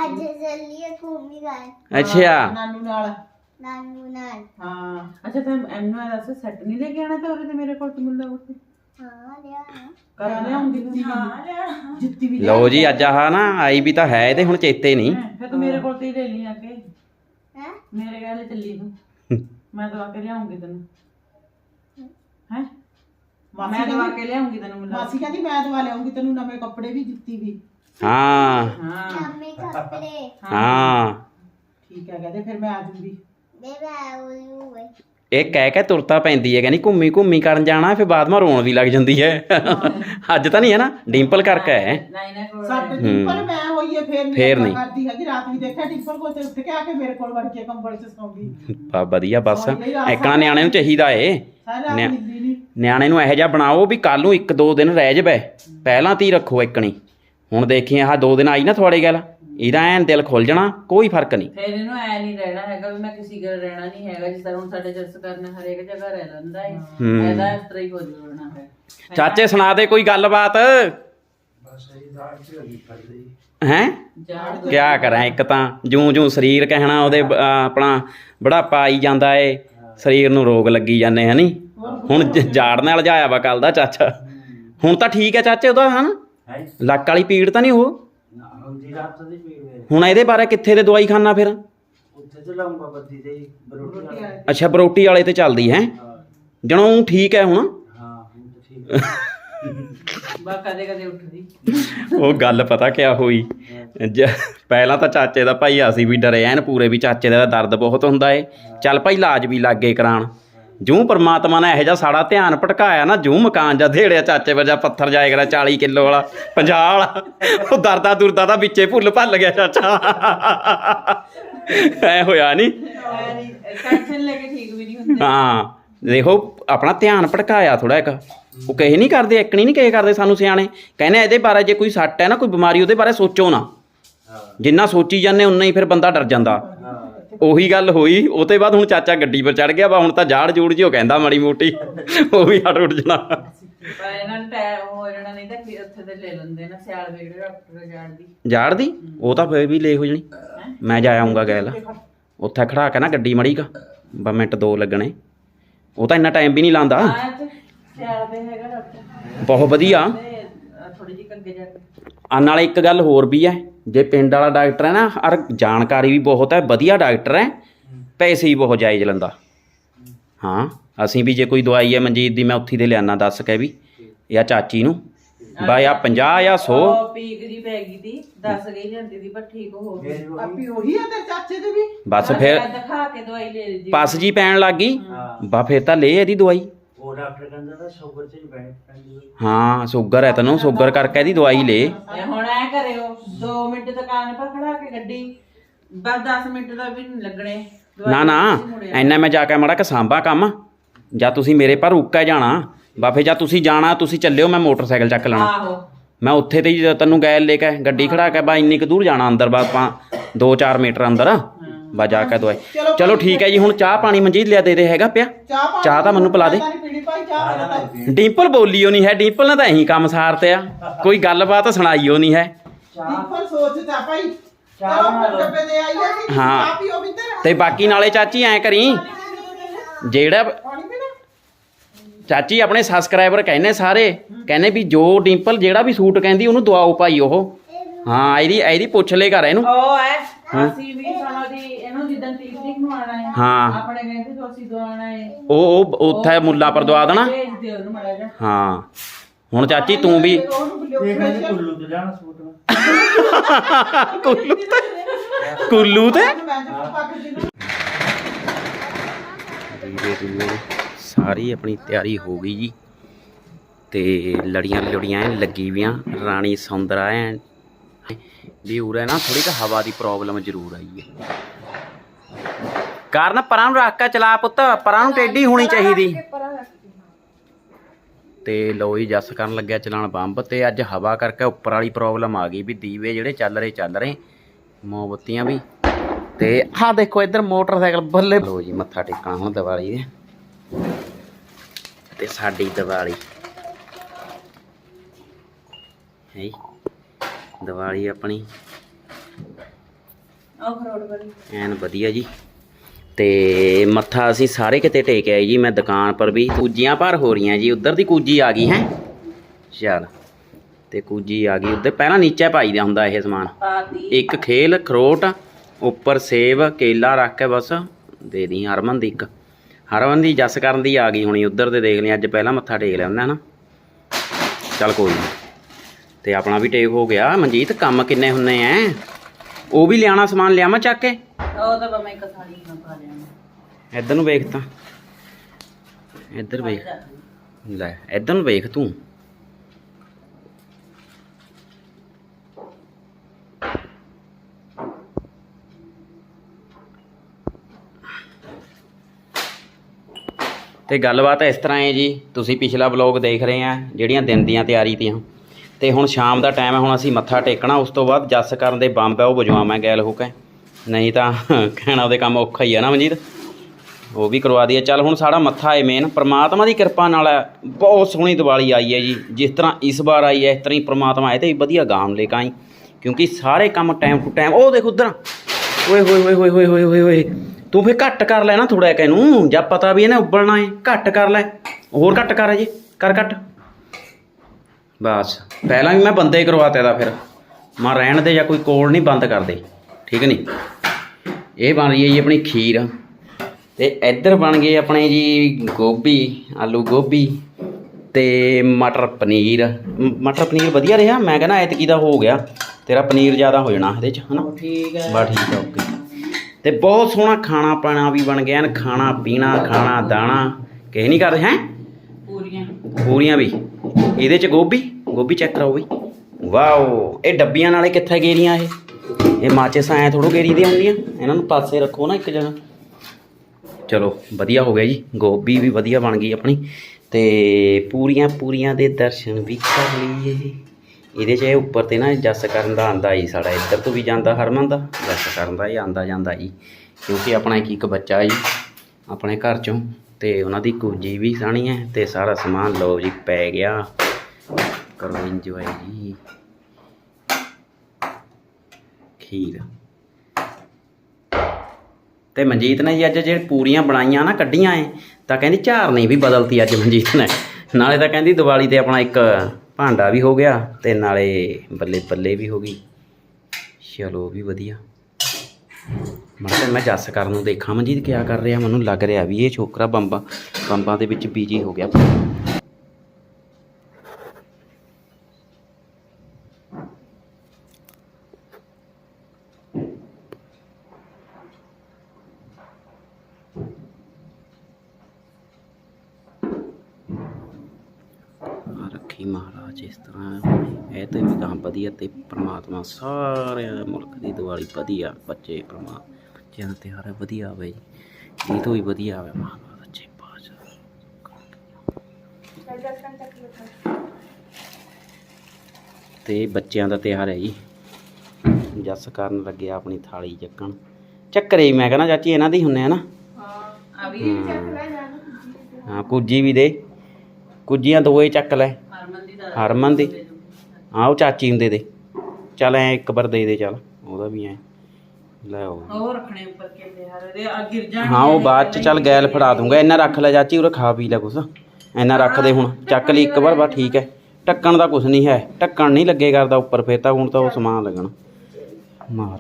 ਅੱਜ ਚੱਲੀਏ ਘੁੰਮੀ ਗਏ। ਅੱਛਾ। ਨਾਨੂ ਨਾਲ। ਨਾਨੂ ਨਾਲ। ਹਾਂ। ਅੱਛਾ ਤਾਂ ਐਮਨੂ ਆ ਦੱਸ ਸੈੱਟ ਨਹੀਂ ਲੈ ਕੇ ਆਣਾ ਤਾਂ ਉਰੇ ਤੇ ਮੇਰੇ ਕੋਲ ਤੇ ਮੁੰਡਾ ਉੱਥੇ ਹਾਂ ਲਿਆ। ਕਰ ਲਿਆਉਂਗੀ ਜੁੱਤੀ ਵੀ ਜੁੱਤੀ ਵੀ ਲਓ ਜੀ ਅੱਜ ਆਹ ਨਾ ਆਈ ਵੀ ਤਾਂ ਹੈ ਇਹਦੇ ਹੁਣ ਚੇਤੇ ਨਹੀਂ। ਫਿਰ ਤੂੰ ਮੇਰੇ ਕੋਲ ਤੇ ਹੀ ਲੈ ਲਈ ਆ ਕੇ। ਹੈ? ਮੇਰੇ ਕਹਿੰਦੇ ਚੱਲੀ ਤੂੰ। ਮੈਂ ਦਵਾ ਕੇ ਲਿਆਉਂਗੀ ਤੈਨੂੰ। ਹੈ। ਮਾਸੀ ਮੈਂ ਦਵਾ ਕਹਿੰਦੀ ਕੇ ਲਿਆਉਂਗੀ ਤੈਨੂੰ ਮੁੰਡਾ ਮਾਸੀ ਕਹਿੰਦੀ ਮੈਂ ਦਵਾ ਲਿਆਉਂਗੀ ਤੈਨੂੰ ਨਵੇਂ ਕੱਪੜੇ ਵੀ ਜੁੱਤੀ ਵੀ। ਹਾਂ। ਹਾਂ ਮੰਮੀ ਕੱਪੜੇ। ਹਾਂ। ਠੀਕ ਹੈ ਕਹਿੰਦੇ ਫਿਰ ਮੈਂ ਆ ਜੂੰਗੀ। ਬੇਬੇ ਆਉ ਵੇ ਇਹ ਕਹਿ ਕੇ ਤੁਰਤਾ ਪੈਂਦੀ ਹੈ ਕਹਿੰਦੀ ਘੁੰਮੀ ਘੁੰਮੀ ਕਰਨ ਜਾਣਾ ਫਿਰ ਬਾਅਦ ਮਾ ਰੋਣ ਵੀ ਲੱਗ ਜਾਂਦੀ ਹੈ। ਅੱਜ ਤਾਂ ਨਹੀਂ ਹੈ ਨਾ ਡਿੰਪਲ ਕਰਕੇ ਹੈ। ਨਹੀਂ ਨਾ ਕੋਲ ਸੱਟ ਡਿੰਪਲ ਮੈਂ ਹੋਈ ਹੈ ਫੇਰ ਨਹੀਂ ਫੇਰ ਨਹੀਂ। ਕਰਦੀ ਹੈਗੀ ਰਾਤ ਵੀ ਦੇਖਿਆ ਡਿੰਪਲ ਕੋਲ ਤੇ ਉੱਠ ਕੇ ਆ ਕੇ ਮੇਰੇ ਕੋਲ ਵੜ ਕੇ ਕੰਬਲ 'ਚ ਸੌਂਦੀ ਬਾ ਵਧੀਆ ਬਸ। ਇੱਕਣਾ ਨਿਆਣੇ ਨੂੰ ਚਾਹੀਦਾ ਏ। ਸਾਰੀ ਨਿਆ- ਨਹੀਂ ਨਿਆਣੇ ਨੂੰ ਇਹੋ ਜਿਹਾ ਬਣਾਓ ਵੀ ਕੱਲ ਨੂੰ ਇੱਕ ਦੋ ਦਿਨ ਰਹਿ ਜਵੇ। ਪਹਿਲਾਂ ਤੀ ਰੱਖੋ ਇੱਕਣੀ ਹੁਣ ਦੇਖੀ ਆਹ ਦੋ ਦਿਨ ਆਈ ਨਾ ਤੁਹਾਡੇ ਗੱਲ ਇਹਦਾ ਐਨ ਦਿਲ ਖੁੱਲ ਜਾਣਾ ਕੋਈ ਫ਼ਰਕ ਨਹੀਂ। ਫਿਰ ਇਹਨੂੰ ਐ ਨਹੀਂ ਰਹਿਣਾ ਹੈਗਾ ਵੀ ਮੈਂ ਕਿਸੇ ਘਰ ਰਹਿਣਾ ਨਹੀਂ ਹੈਗਾ ਜਿਸ ਤਰ੍ਹਾਂ ਹੁਣ ਸਾਡੇ ਜਸ ਕਰਨ ਹਰੇਕ ਜਗ੍ਹਾ ਰਹਿ ਲੈਂਦਾ ਹੈ ਹੂੰ। ਇਹਦਾ ਇਸ ਤਰ੍ਹਾਂ ਹੀ ਹੋ ਜਾਣਾ ਹੈ। ਚਾਚੇ ਸੁਣਾ ਦੇ ਕੋਈ ਗੱਲਬਾਤ। ਹੈ? ਦੋ ਕਿਆ ਕਰਾਂ ਇੱਕ ਤਾਂ ਜੂੰ ਜੂੰ ਸਰੀਰ ਕਹਿਣਾ ਉਹਦੇ ਬ- ਆਪਣਾ ਬੁਢਾਪਾ ਆਈ ਜਾਂਦਾ ਏ ਸਰੀਰ ਨੂੰ ਰੋਗ ਲੱਗੀ ਜਾਂਦੇ ਹਨੀ? ਹੁਣ ਜ- ਜਾੜ ਨਾਲ ਜਾਇਆ ਵਾ ਕੱਲ ਦਾ ਚਾਚਾ। ਹੁਣ ਤਾਂ ਠੀਕ ਹੈ ਚਾਚੇ ਉਹਦਾ ਹਨ? ਹੈ ਲੱਕ ਵਾਲੀ ਪੀੜ ਤਾਂ ਨਹੀਂ ਉਹ? ਨਾ ਹੁੰਦੀ ਰਾਤ ਦੀ ਪੀੜ ਮੇਰੇ ਹੁਣ ਇਹਦੇ ਬਾਰੇ ਕਿੱਥੇ ਦੇ ਦਵਾਈ ਖਾਨਾ ਫਿਰ? ਉੱਥੇ ਤੇ ਲਾਉਂਗਾ ਬੱਦੀ ਤੇ ਬਰੋਟੀ ਵਾਲਾ। ਅੱਛਾ ਬਰੋਟੀ ਵਾਲੇ ਤੇ ਚੱਲਦੀ ਹੈ। ਹਾਂ। ਜਣੋਂ ਠੀਕ ਹੈ ਹੁਣ? ਹਾਂ ਹੁਣ ਤਾਂ ਠੀਕ ਹੈ। ਬਾ ਕਦੇ ਕਦੇ ਉੱਠਦੀ। ਉਹ ਗੱਲ ਪਤਾ ਕਿਆ ਹੋਈ? ਜ- ਪਹਿਲਾਂ ਤਾਂ ਚਾਚੇ ਦਾ ਭਾਈ ਅਸੀਂ ਵੀ ਡਰੇ ਐਨ ਪੂਰੇ ਵੀ ਚਾਚੇ ਦਾ ਦਰਦ ਬਹੁਤ ਹੁੰਦਾ ਏ। ਚੱਲ ਭਾਈ ਇਲਾਜ ਵੀ ਲੱਗੇ ਕਰਾਣ ਜੂੰ ਪਰਮਾਤਮਾ ਨੇ ਇਹੋ ਜਿਹਾ ਸਾਡਾ ਧਿਆਨ ਭਟਕਾਇਆ ਨਾ ਜੂੰ ਮਕਾਨ ਜਾ ਧੇੜਿਆ ਚਾਚੇ ਵਰਜਾ ਪੱਥਰ ਜਾਏ ਕਰਾ 40 ਕਿਲੋ ਵਾਲਾ 50 ਵਾਲਾ ਉਹ ਦਰਦਾ ਦੁਰਦਾ ਦਾ ਵਿੱਚੇ ਭੁੱਲ ਭੱਲ ਗਿਆ ਚਾਚਾ। ਐ ਹੋਇਆ ਨਹੀਂ ਟੈਨਸ਼ਨ ਲੈ ਕੇ ਠੀਕ ਵੀ ਨਹੀਂ ਹੁੰਦੇ। ਹਾਂ ਦੇਖੋ ਆਪਣਾ ਧਿਆਨ ਭਟਕਾਇਆ ਥੋੜਾ ਇੱਕ। ਉਹ ਕਹੇ ਨਹੀਂ ਕਰਦੇ ਇੱਕ ਨਹੀਂ ਕਹੇ ਕਰਦੇ ਸਾਨੂੰ ਸਿਆਣੇ। ਕਹਿੰਦੇ ਇਹਦੇ ਬਾਰੇ ਜੇ ਕੋਈ ਸੱਟ ਹੈ ਨਾ ਕੋਈ ਬਿਮਾਰੀ ਉਹਦੇ ਬਾਰੇ ਸੋਚੋ ਨਾ। ਜਿੰਨਾ ਸੋਚੀ ਜਾਂਦੇ ਉਨਾ ਹੀ ਫਿਰ ਬੰਦਾ ਡਰ ਜਾਂਦਾ। ਹਾਂ। ਉਹੀ ਗੱਲ ਹੋਈ ਉਹ ਤੋਂ ਬਾਅਦ ਹੁਣ ਚਾਚਾ ਗੱਡੀ 'ਪਰ ਚੜ ਗਿਆ ਵਾ ਹੁਣ ਤਾਂ ਜਾੜ ਜੂੜ ਜਿਓ ਕਹਿੰਦਾ ਮਾੜੀ ਮੋਟੀ ਉਹ ਵੀ ਹਟ ਉੱਠ ਜਾਣਾ। ਪਰ ਇਹਨਾਂ ਨੂੰ ਟਾਈਮ ਹੋ ਜਾਣਾ ਨਹੀਂ ਤਾਂ ਕਿ ਉੱਥੇ ਤੇ ਲੈ ਲੈਂਦੇ ਨਾ ਸਿਆਲ ਦੇ ਜਿਹੜੇ ਡਾਕਟਰ ਜਾਣ ਦੀ। ਜਾੜ ਦੀ? ਉਹ ਤਾਂ ਫੇਰ ਵੀ ਲੇ ਹੋ ਜਣੀ। ਮੈਂ ਜਾ ਆਉਂਗਾ ਗੈਲ ਉੱਥੇ ਖੜਾ ਕੇ ਨਾ ਗੱਡੀ ਮੜੀ ਕਾ ਬਾ ਮਿੰਟ ਦੋ ਲੱਗਣੇ। ਉਹ ਤਾਂ ਇੰਨਾ ਟਾਈਮ ਵੀ ਨਹੀਂ ਲਾਂਦਾ। ਆਇਆ ਤੇ ਸਿਆਲ ਦੇ ਹੈਗਾ ਡਾਕਟਰ। ਬਹੁਤ ਵਧੀਆ। ਅੱਗੇ ਜਾ ਕੇ। ਆ ਨਾਲੇ ਇੱਕ ਗੱਲ ਹੋਰ ਵੀ ਹੈ ਜੇ ਪਿੰਡ ਵਾਲਾ ਡਾਕਟਰ ਹੈ ਨਾ ਔਰ ਜਾਣਕਾਰੀ ਵੀ ਬਹੁਤ ਹੈ ਵਧੀਆ ਡਾਕਟਰ ਹੈ ਪੈਸੇ ਵੀ ਬਹੁਤ ਜਾਇਜ਼ ਲੈਂਦਾ। ਹਾਂ ਅਸੀਂ ਵੀ ਜੇ ਕੋਈ ਦਵਾਈ ਹੈ ਮਨਜੀਤ ਦੀ ਮੈਂ ਉੱਥੀ ਦੇ ਲਿਆਣਾ ਦੱਸ ਕੇ ਵੀ ਜਾਂ ਚਾਚੀ ਨੂੰ ਬਾ ਜਾਂ 50 ਜਾਂ 100 ਉਹ ਪੀਕ ਜੀ ਪੈ ਗਈ ਤੀ ਦੱਸ ਗਈ ਜਾਂਦੀ ਦੀ ਪਰ ਠੀਕ ਹੋ ਗਈ। ਆਪੀ ਉਹੀ ਆ ਤੇ ਚਾਚੇ ਦੇ ਵੀ? ਬਸ ਫਿਰ ਦਿਖਾ ਕੇ ਦਵਾਈ ਲੈ ਲਈ। ਪਸ ਜੀ ਪੈਣ ਲੱਗ ਗਈ। ਹਾਂ। ਬਾ ਫਿਰ ਤਾਂ ਲੈ ਇਹਦੀ ਦਵਾਈ। ਉਹ ਡਾਕਟਰ ਕਹਿੰਦਾ ਤਾਂ ਸ਼ੂਗਰ ਚ ਬੈਠ ਪੈਂਦੀ ਹੋਈ ਹਾਂ ਸ਼ੂਗਰ ਹੈ ਤੈਨੂੰ ਸ਼ੂਗਰ ਕਰਕੇ ਇਹਦੀ ਦਵਾਈ ਲੈ। ਹੁਣ ਐ ਕਰਿਓ 2 ਮਿੰਟ ਦੁਕਾਨ ਪਰ ਖੜਾ ਕੇ ਗੱਡੀ ਬਸ 10 ਮਿੰਟ ਦਾ ਵੀ ਨਹੀਂ ਲੱਗਣੇ। ਦਵਾਈ ਨਾ ਨਾ ਤੁਸੀਂ ਮੁੜਿਆ। ਐਨਾ ਮੈਂ ਜਾ ਕੇ ਮੜਾ ਕੇ ਸਾਂਭਾ ਕੰਮ। ਜਾਂ ਤੁਸੀਂ ਮੇਰੇ ਪਰ ਰੁੱਕ ਕੇ ਜਾਣਾ। ਬਾ ਫਿਰ ਜਾਂ ਤੁਸੀਂ ਜਾਣਾ ਤੁਸੀਂ ਚੱਲਿਓ ਮੈਂ ਮੋਟਰਸਾਈਕਲ ਚੱਕ ਲੈਣਾ। ਆਹੋ। ਮੈਂ ਉੱਥੇ ਤੇ ਹੀ ਤੈਨੂੰ ਗੈਲ ਲੈ ਕੇ ਗੱਡੀ ਖੜਾ ਕੇ ਬਾ ਇੰਨੀ ਕੁ ਦੂਰ ਜਾਣਾ ਅੰਦਰ ਬਾ ਆਪਾਂ 2-4 ਮੀਟਰ ਅੰਦਰ। ਬਾ ਜਾ ਕੇ ਦਵਾਈ। ਚਲੋ ਠੀਕ ਹੈ ਜੀ ਹੁਣ ਚਾਹ ਪਾਣੀ ਮਨਜੀਤ ਲਿਆ ਦੇ ਦੇ ਹੈਗਾ ਪਿਆ। ਚਾਹ ਪਾਣੀ ਚਾਹ ਤਾਂ ਮੈਨੂੰ ਪਿਲਾ ਦੇ। ਮੈਂ ਤਾਂ ਨੀ ਪੀਣੀ ਭਾਈ ਚਾਹ ਮੇਰਾ ਤਾਂ ਡਿੰਪਲ ਬੋਲੀਓ ਨਹੀਂ ਹੈ ਡਿੰਪਲ ਨੇ ਤਾਂ ਇਹੀ ਕੰਮ ਸਾਰਤੇ ਆ ਕੋਈ ਗੱਲਬਾਤ ਸੁਣਾਈਓ ਨਹੀਂ ਹੈ। ਦੀਪਰ ਸੋਚਦਾ ਭਾਈ। ਹਾਂ। ਤੇ ਬਾਕੀ ਨਾਲੇ ਚਾਚੀ ਐ ਕਰੀ। ਜਿਹੜਾ ਚਾਚੀ ਆਪਣੇ ਸਬਸਕ੍ਰਾਈਬਰ ਕਹਿੰਦੇ ਸਾਰੇ ਕਹਿੰਦੇ ਵੀ ਜੋ ਡਿੰਪਲ ਜਿਹੜਾ ਵੀ ਸੂਟ ਕਹਿੰਦੀ ਉਹਨੂੰ ਦਵਾਓ ਭਾਈ ਉਹ। ਹਾਂ ਇਹਦੀ ਇਹਦੀ ਪੁੱਛ ਲੈ ਕਰ ਇਹਨੂੰ। ਉਹ ਐ ਅਸੀਂ ਵੀ ਸਾਨੂੰ ਦੀ ਇਹਨੂੰ ਜਿੱਦਣ ਤੀਕ ਤੀਕ ਨੂੰ ਆਣਾ ਹੈ ਹਾਂ। ਆਪਣੇ ਕਹਿੰਦੇ ਜੋ ਅਸੀਂ ਦਵਾਣਾ ਹੈ। ਉਹ ਉਹ ਉੱਥੇ ਮੁੱਲਾ ਪਰ ਦਵਾ ਦੇਣਾ ਭੇਜ ਦਿਓ ਉਹਨੂੰ ਮੜਾ ਜਾ ਹਾਂ। ਹੁਣ ਚਾਚੀ ਤੂੰ ਵੀ ਕੁੱਲੂ ਤੇ ਜਾਣਾ ਸੂਟ ਮੈਂ ਕੁੱਲੂ ਤੇ? ਸਾਰੀ ਆਪਣੀ ਤਿਆਰੀ ਹੋ ਗਈ ਜੀ। ਤੇ ਲੜੀਆਂ ਲੜੀਆਂ ਐਨ ਲੱਗੀ ਵੀਆਂ ਰਾਣੀ ਸੌਂਦਰਾ ਐ। ਵੀ ਉਰੇ ਨਾ ਥੋੜੀ ਤਾਂ ਹਵਾ ਦੀ ਪ੍ਰੋਬਲਮ ਜ਼ਰੂਰ ਆਈ ਹੈ ਕਾਰਨ ਪਰਾਂ ਨੂੰ ਰੱਖ ਕੇ ਚਲਾ ਪੁੱਤ ਪਰਾਂ ਨੂੰ ਟੇਢੀ ਹੋਣੀ ਚਾਹੀਦੀ। ਤੇ ਲੋ ਜੀ ਜੱਸ ਕਰਨ ਲੱਗਿਆ ਚਲਾਣ ਬੰਬ ਤੇ ਅੱਜ ਹਵਾ ਕਰਕੇ ਉੱਪਰ ਵਾਲੀ ਪ੍ਰੋਬਲਮ ਆ ਗਈ ਵੀ ਦੀਵੇ ਜਿਹੜੇ ਚੱਲ ਰਹੇ ਚੱਲ ਰਹੇ ਮੋਮਬੱਤੀਆਂ ਵੀ। ਤੇ ਆਹ ਦੇਖੋ ਇੱਧਰ ਮੋਟਰਸਾਈਕਲ ਬੱਲੇ ਲੋ ਜੀ ਮੱਥਾ ਟੇਕਣਾ ਹੁਣ ਦੀਵਾਲੀ ਦੇ। ਤੇ ਸਾਡੀ ਦੀਵਾਲੀ। ਹੈ ਦੀਵਾਲੀ ਆਪਣੀ। ਖਰੋੜ ਬੜੀ ਐਨ ਵਧੀਆ ਜੀ। ਤੇ ਮੱਥਾ ਅਸੀਂ ਸਾਰੇ ਕਿਤੇ ਟੇਕ ਆਏ ਜੀ ਮੈਂ ਦੁਕਾਨ ਪਰ ਵੀ। ਕੂਜੀਆਂ ਭਰ ਹੋ ਰਹੀਆਂ ਜੀ ਉਧਰ ਦੀ ਕੂਜੀ ਆ ਗਈ ਹੈ। ਚੱਲ। ਤੇ ਕੂਜੀ ਆ ਗਈ ਉਧਰ ਪਹਿਲਾਂ ਨੀਚੇ ਪਾਈ ਦਾ ਹੁੰਦਾ ਇਹ ਸਮਾਨ। ਇੱਕ ਖੇਲ ਖਰੋਟ ਉੱਪਰ ਸੇਬ ਕੇਲਾ ਰੱਖ ਕੇ ਬਸ ਦੇ ਦੀ ਹਰਮਨ ਦੀ ਇੱਕ। ਹਰਮਨ ਦੀ ਜੱਸ ਕਰਨ ਦੀ ਆ ਗਈ ਹੁਣੀ ਉਧਰ ਤੇ ਦੇਖ ਲਈ ਅੱਜ ਪਹਿਲਾਂ ਮੱਥਾ ਟੇਕ ਲਿਆ ਉਹਨਾਂ ਨਾ ਚੱਲ ਕੋਈ ਨਹੀਂ ਤੇ ਆਪਣਾ ਵੀ ਟੇਕ ਹੋ ਗਿਆ। ਮਨਜੀਤ ਕੰਮ ਕਿੰਨੇ ਹੁੰਨੇ ਐ? ਉਹ ਵੀ ਲਿਆਣਾ ਸਮਾਨ ਲਿਆਵਾਂ ਚੱਕ ਕੇ? ਉਹ ਤਾਂ ਮੈਂ ਇੱਕ ਥਾਲੀ ਨਾਲ ਪਾ ਲਿਆ ਇੱਧਰ ਨੂੰ ਵੇਖ ਤਾਂ। ਇੱਧਰ ਵੇਖ। ਲੈ ਇੱਧਰ ਨੂੰ ਵੇਖ ਤੂੰ। ਤੇ ਗੱਲਬਾਤ ਇਸ ਤਰ੍ਹਾਂ ਹੈ ਜੀ ਤੁਸੀਂ ਪਿਛਲਾ ਵਲੌਗ ਦੇਖ ਰਹੇ ਆ ਜਿਹੜੀਆਂ ਦਿਨ ਦੀਆਂ ਤਿਆਰੀ ਤੀਆਂ। ਤੇ ਹੁਣ ਸ਼ਾਮ ਦਾ ਟਾਈਮ ਹੈ, ਹੁਣ ਅਸੀਂ ਮੱਥਾ ਟੇਕਣਾ, ਉਸ ਤੋਂ ਬਾਅਦ ਜੱਸ ਕਰਨ ਦੇ ਬੰਬ ਹੈ, ਉਹ ਵਜਵਾਵਾਂ ਗੈਲ ਹੋ ਕੇ। ਨਹੀਂ ਤਾਂ ਕਹਿਣਾ ਉਹਦੇ ਕੰਮ ਔਖਾ ਹੀ ਹੈ ਨਾ ਮਨਜੀਤ? ਉਹ ਵੀ ਕਰਵਾ ਦਈਏ। ਚੱਲ ਹੁਣ ਸਾਡਾ ਮੱਥਾ ਹੈ ਮੇਨ ਪ੍ਰਮਾਤਮਾ ਦੀ ਕਿਰਪਾ ਨਾਲ ਹੈ। ਬਹੁਤ ਸੋਹਣੀ ਦੀਵਾਲੀ ਆਈ ਹੈ ਜੀ। ਜਿਸ ਤਰ੍ਹਾਂ ਇਸ ਵਾਰ ਆਈ ਹੈ, ਇਸ ਤਰ੍ਹਾਂ ਹੀ ਪ੍ਰਮਾਤਮਾ ਇਹ ਤੇ ਵੀ ਵਧੀਆ ਗਾਮ ਲੈ ਕੇ ਕਿਉਂਕਿ ਸਾਰੇ ਕੰਮ ਟਾਈਮ ਟੂ ਟਾਈਮ ਉਹ ਦੇਖ ਉਧਰ। ਓਏ ਹੋਏ ਹੋਏ ਹੋਏ ਹੋਏ ਹੋਏ ਹੋਏ ਤੂੰ ਫੇ ਘੱਟ ਕਰ ਲੈ ਨਾ ਥੋੜਾ ਜਿਹਾ ਇਹਨੂੰ। ਜਾਂ ਪਤਾ ਵੀ ਇਹਨੇ ਉੱਬਲਣਾ ਹੈ ਘੱਟ ਕਰ ਲੈ। ਹੋਰ ਘੱਟ ਕਰ ਜੀ ਕਰ ਘੱਟ। ਬਸ। ਪਹਿਲਾਂ ਵੀ ਮੈਂ ਬੰਦੇ ਕਰਵਾਤੇ ਦਾ ਫਿਰ। ਮੈਂ ਰਹਿਣ ਦੇ ਜਾਂ ਕੋਈ ਕੋਲ ਨਹੀਂ ਬੰਦ ਕਰਦੇ। ਠੀਕ ਨਹੀਂ? ਇਹ ਬਣ ਰਹੀ ਹੈ ਜੀ ਆਪਣੀ ਖੀਰ। ਤੇ ਇੱਧਰ ਬਣ ਗਏ ਆਪਣੇ ਜੀ ਗੋਭੀ ਆਲੂ ਗੋਭੀ ਤੇ ਮਟਰ ਪਨੀਰ। ਮਟਰ ਪਨੀਰ ਵਧੀਆ ਰਿਹਾ? ਮੈਂ ਕਹਿੰਦਾ ਐਤਕੀ ਦਾ ਹੋ ਗਿਆ। ਤੇਰਾ ਪਨੀਰ ਜ਼ਿਆਦਾ ਹੋ ਜਾਣਾ ਇਹਦੇ ਚ ਹਨਾ? ਠੀਕ ਹੈ। ਬਾ ਠੀਕ ਆ ਓਕੇ। ਤੇ ਬਹੁਤ ਸੋਹਣਾ ਖਾਣਾ ਪਾਣਾ ਵੀ ਬਣ ਗਿਆ। ਐਨ ਖਾਣਾ ਪੀਣਾ ਖਾਣਾ ਦਾਣਾ। ਕਿਸੇ ਨਹੀਂ ਕਰਦੇ ਹੈ? ਪੂਰੀਆਂ। ਪੂਰੀਆਂ ਵੀ। ਇਹਦੇ ਚ ਗੋਭੀ? ਗੋਭੀ ਚੈੱਕ ਕਰਾਓ ਬਈ। ਵਾਓ, ਇਹ ਡੱਬੀਆਂ ਨਾਲੇ ਕਿੱਥੇ ਗੇਰੀਆਂ ਇਹ? ਇਹ ਮਾਚਿਸ ਐ ਥੋੜੋ ਗੇਰੀ ਦੀਆਂ ਹੁੰਦੀਆਂ ਇਹਨਾਂ ਨੂੰ ਪਾਸੇ ਰੱਖੋ ਨਾ ਇੱਕ ਜਗ੍ਹਾ। ਚਲੋ, ਵਧੀਆ ਹੋ ਗਿਆ ਜੀ। ਗੋਭੀ ਵੀ ਵਧੀਆ ਬਣ ਗਈ ਆਪਣੀ। ਤੇ ਪੂਰੀਆਂ ਪੂਰੀਆਂ ਦੇ ਦਰਸ਼ਨ ਵੀ ਕਰ ਲਈਏ। ਇਹਦੇ 'ਚ ਇਹ ਉੱਪਰ ਤੇ ਨਾ ਜੱਸ ਕਰਨ ਦਾ ਆਂਦਾ ਜੀ ਸਾਡਾ ਇੱਧਰ ਤੋਂ ਵੀ ਜਾਂਦਾ ਹਰਮਨ ਦਾ, ਜੱਸ ਕਰਨ ਦਾ ਹੀ ਆਂਦਾ ਜਾਂਦਾ ਜੀ ਕਿਉਂਕਿ ਆਪਣਾ ਇੱਕ ਇੱਕ ਬੱਚਾ ਜੀ ਆਪਣੇ ਘਰ ਚੋਂ। ਤੇ ਉਹਨਾਂ ਦੀ ਕੁਜੀ ਵੀ ਸਾਣੀ ਹੈ ਤੇ ਸਾਰਾ ਸਮਾਨ ਲਓ ਜੀ, ਪੈ ਗਿਆ। ਕਰੋ ਇੰਜੋਏ ਜੀ। ਖੀਰ। ਤੇ ਮਨਜੀਤ ਨੇ ਜੀ ਅੱਜ ਜਿਹੜੇ ਪੂਰੀਆਂ ਬਣਾਈਆਂ ਨਾ, ਕੱਢੀਆਂ ਏ ਤਾਂ ਕਹਿੰਦੀ ਝਾਰਨੀ ਵੀ ਬਦਲਤੀ ਅੱਜ ਮਨਜੀਤ ਨੇ। ਨਾਲੇ ਤਾਂ ਕਹਿੰਦੀ ਦੀਵਾਲੀ ਤੇ ਆਪਣਾ ਇੱਕ ਭਾਂਡਾ ਵੀ ਹੋ ਗਿਆ ਤੇ ਨਾਲੇ ਬੱਲੇ ਬੱਲੇ ਵੀ ਹੋ ਗਈ। ਚਲੋ ਉਹ ਵੀ ਵਧੀਆ। ਮੈਂ ਮੈਂ ਜੱਸ ਕਰਨ ਨੂੰ ਦੇਖਾਂ, ਮਨਜੀਤ ਕਿਆ ਕਰ ਰਿਹਾ? ਮੈਨੂੰ ਲੱਗ ਰਿਹਾ ਵੀ ਇਹ ਛੋਕਰਾ ਬੰਬਾਂ ਬੰਬਾਂ ਦੇ ਵਿੱਚ ਬੀਜੀ ਹੋ ਗਿਆ ਆ ਰੱਖੀ ਮਹਾਰਾਜ ਇਸ ਤਰ੍ਹਾਂ ਇਹ ਤੇ ਵੀ ਤਾਂ ਵਧੀਆ ਤੇ ਪ੍ਰਮਾਤਮਾ ਸਾਰਿਆਂ ਮੁਲਕ ਦੀ ਦੀਵਾਲੀ ਵਧੀਆ ਬੱਚੇ ਪ੍ਰਮਾ ਬੱਚਿਆਂ ਦਾ ਤਿਉਹਾਰ ਵਧੀਆ ਆਵੇ ਜੀ। ਇਹ ਤੋਂ ਵੀ ਵਧੀਆ ਆਵੇ ਮਹਾਰਾਜ ਅੱਛੇ ਪਾਸ ਤੇ ਬੱਚਿਆਂ ਦਾ ਤਿਉਹਾਰ ਹੈ ਜੀ। ਜੱਸ ਕਰਨ ਲੱਗਿਆ ਆਪਣੀ ਥਾਲੀ ਚੱਕਣ। ਚੱਕਰੇ ਹੀ ਮੈਂ ਕਹਿੰਦਾ ਚਾਚੀ ਇਹਨਾਂ ਦੀ ਹੁੰਨੇ ਆ ਨਾ। ਆ ਵੀ ਹਾਂ ਕੁੱਜੀ ਵੀ ਦੇ। ਕੁੱਜੀਆਂ ਦੋਏ ਚੱਕ ਲੈ। ਹਰਮਨ ਦੀ ਦਾ ਹਰਮਨ ਦੀ। ਹਾਂ ਉਹ ਚਾਚੀ ਹੁੰਦੇ ਦੇ ਚੱਲ ਐ ਇੱਕ ਵਾਰ ਦੇ ਦੇ ਚੱਲ। ਉਹਦਾ ਵੀ ਐ। ਲੈ ਉਹ ਰੱਖਣੇ ਉੱਪਰ ਕੇਲੇ ਹਰੇ ਦੇ ਆ ਗਿਰ ਜਾਣ ਹਾਂ ਉਹ ਬਾਅਦ ਚ ਚੱਲ ਗੈਲ ਫੜਾ ਦੂੰਗਾ। ਇੰਨਾ ਰੱਖ ਲੈ ਚਾਚੀ ਉਹ ਖਾ ਪੀ ਲੈ ਕੁਛ। ਇੰਨਾ ਰੱਖ ਦੇ ਹੁਣ। ਚੱਕ ਲਈ ਇੱਕ ਵਾਰ ਬਸ ਠੀਕ ਹੈ ਢੱਕਣ ਦਾ ਕੁਛ ਨਹੀਂ ਹੈ। ਢੱਕਣ ਨਹੀਂ ਲੱਗੇ ਕਰਦਾ ਉੱਪਰ ਫੇਰ ਤਾਂ ਹੁਣ ਤਾਂ ਉਹ ਸਮਾਨ ਲੱਗਣਾ। ਮਾਰ।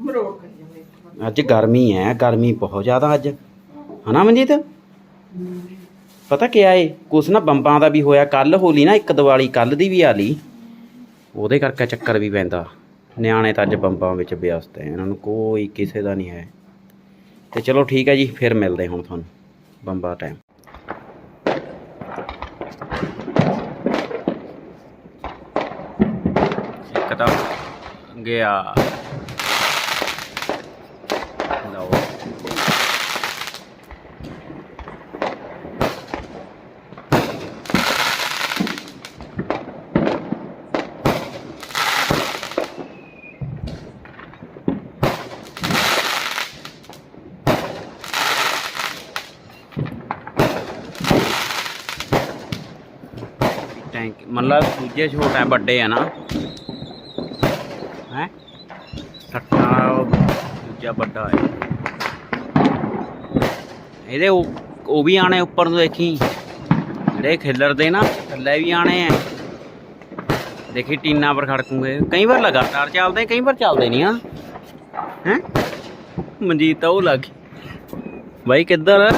ਮਰੋੜ ਕਰ ਜਾਂਦੇ ਅੱਜ ਗਰਮੀ ਹੈ ਗਰਮੀ ਬਹੁਤ ਜ਼ਿਆਦਾ ਅੱਜ। ਹਨਾ ਮਨਜੀਤ? ਪਤਾ ਕਿਆ ਏ? ਕੁਛ ਨਾ ਬੰਬਾਂ ਦਾ ਵੀ ਹੋਇਆ ਕੱਲ ਹੋਲੀ ਨਾ, ਇੱਕ ਦੀਵਾਲੀ ਕੱਲ ਦੀ ਵੀ ਆ ਲਈ। ਉਹਦੇ ਕਰਕੇ ਚੱਕਰ ਵੀ ਪੈਂਦਾ। ਨਿਆਣੇ ਤਾਂ ਅੱਜ ਬੰਬਾਂ ਵਿੱਚ ਵਿਅਸਤ ਹੈ ਇਹਨਾਂ ਨੂੰ ਕੋਈ ਕਿਸੇ ਦਾ ਨਹੀਂ ਹੈ। ਤੇ ਚਲੋ ਠੀਕ ਹੈ ਜੀ, ਫਿਰ ਮਿਲਦੇ ਹੁਣ ਤੁਹਾਨੂੰ। ਬੰਬਾ ਟਾਈਮ ਇੱਕ ਤਾਂ ਗਿਆ ਲਓ ਟੈਂਕ ਮਤਲਬ ਦੂਜੇ ਛੋਟਾ ਹੈ, ਵੱਡੇ ਆ ਨਾ। ਹੈ? ਸੱਟਾ ਦੂਜਾ ਵੱਡਾ ਹੈ ਇਹਦੇ ਉਹ ਉਹ ਵੀ ਆਣੇ ਉੱਪਰ ਨੂੰ ਦੇਖੀ। ਜਿਹੜੇ ਖਿੱਲਰਦੇ ਨਾ ਥੱਲੇ ਵੀ ਆਣੇ ਆ ਦੇਖੀ ਟੀਨਾ ਪਰ ਖੜਕੂਗੇ। ਕਈ ਵਾਰ ਲਗਾਤਾਰ ਚੱਲਦੇ ਕਈ ਵਾਰ ਚੱਲਦੇ ਨਹੀਂ ਆ। ਹੈ? ਮਨਜੀਤ ਤਾਂ ਉਹ ਲੱਗ ਬਾਈ ਕਿੱਧਰ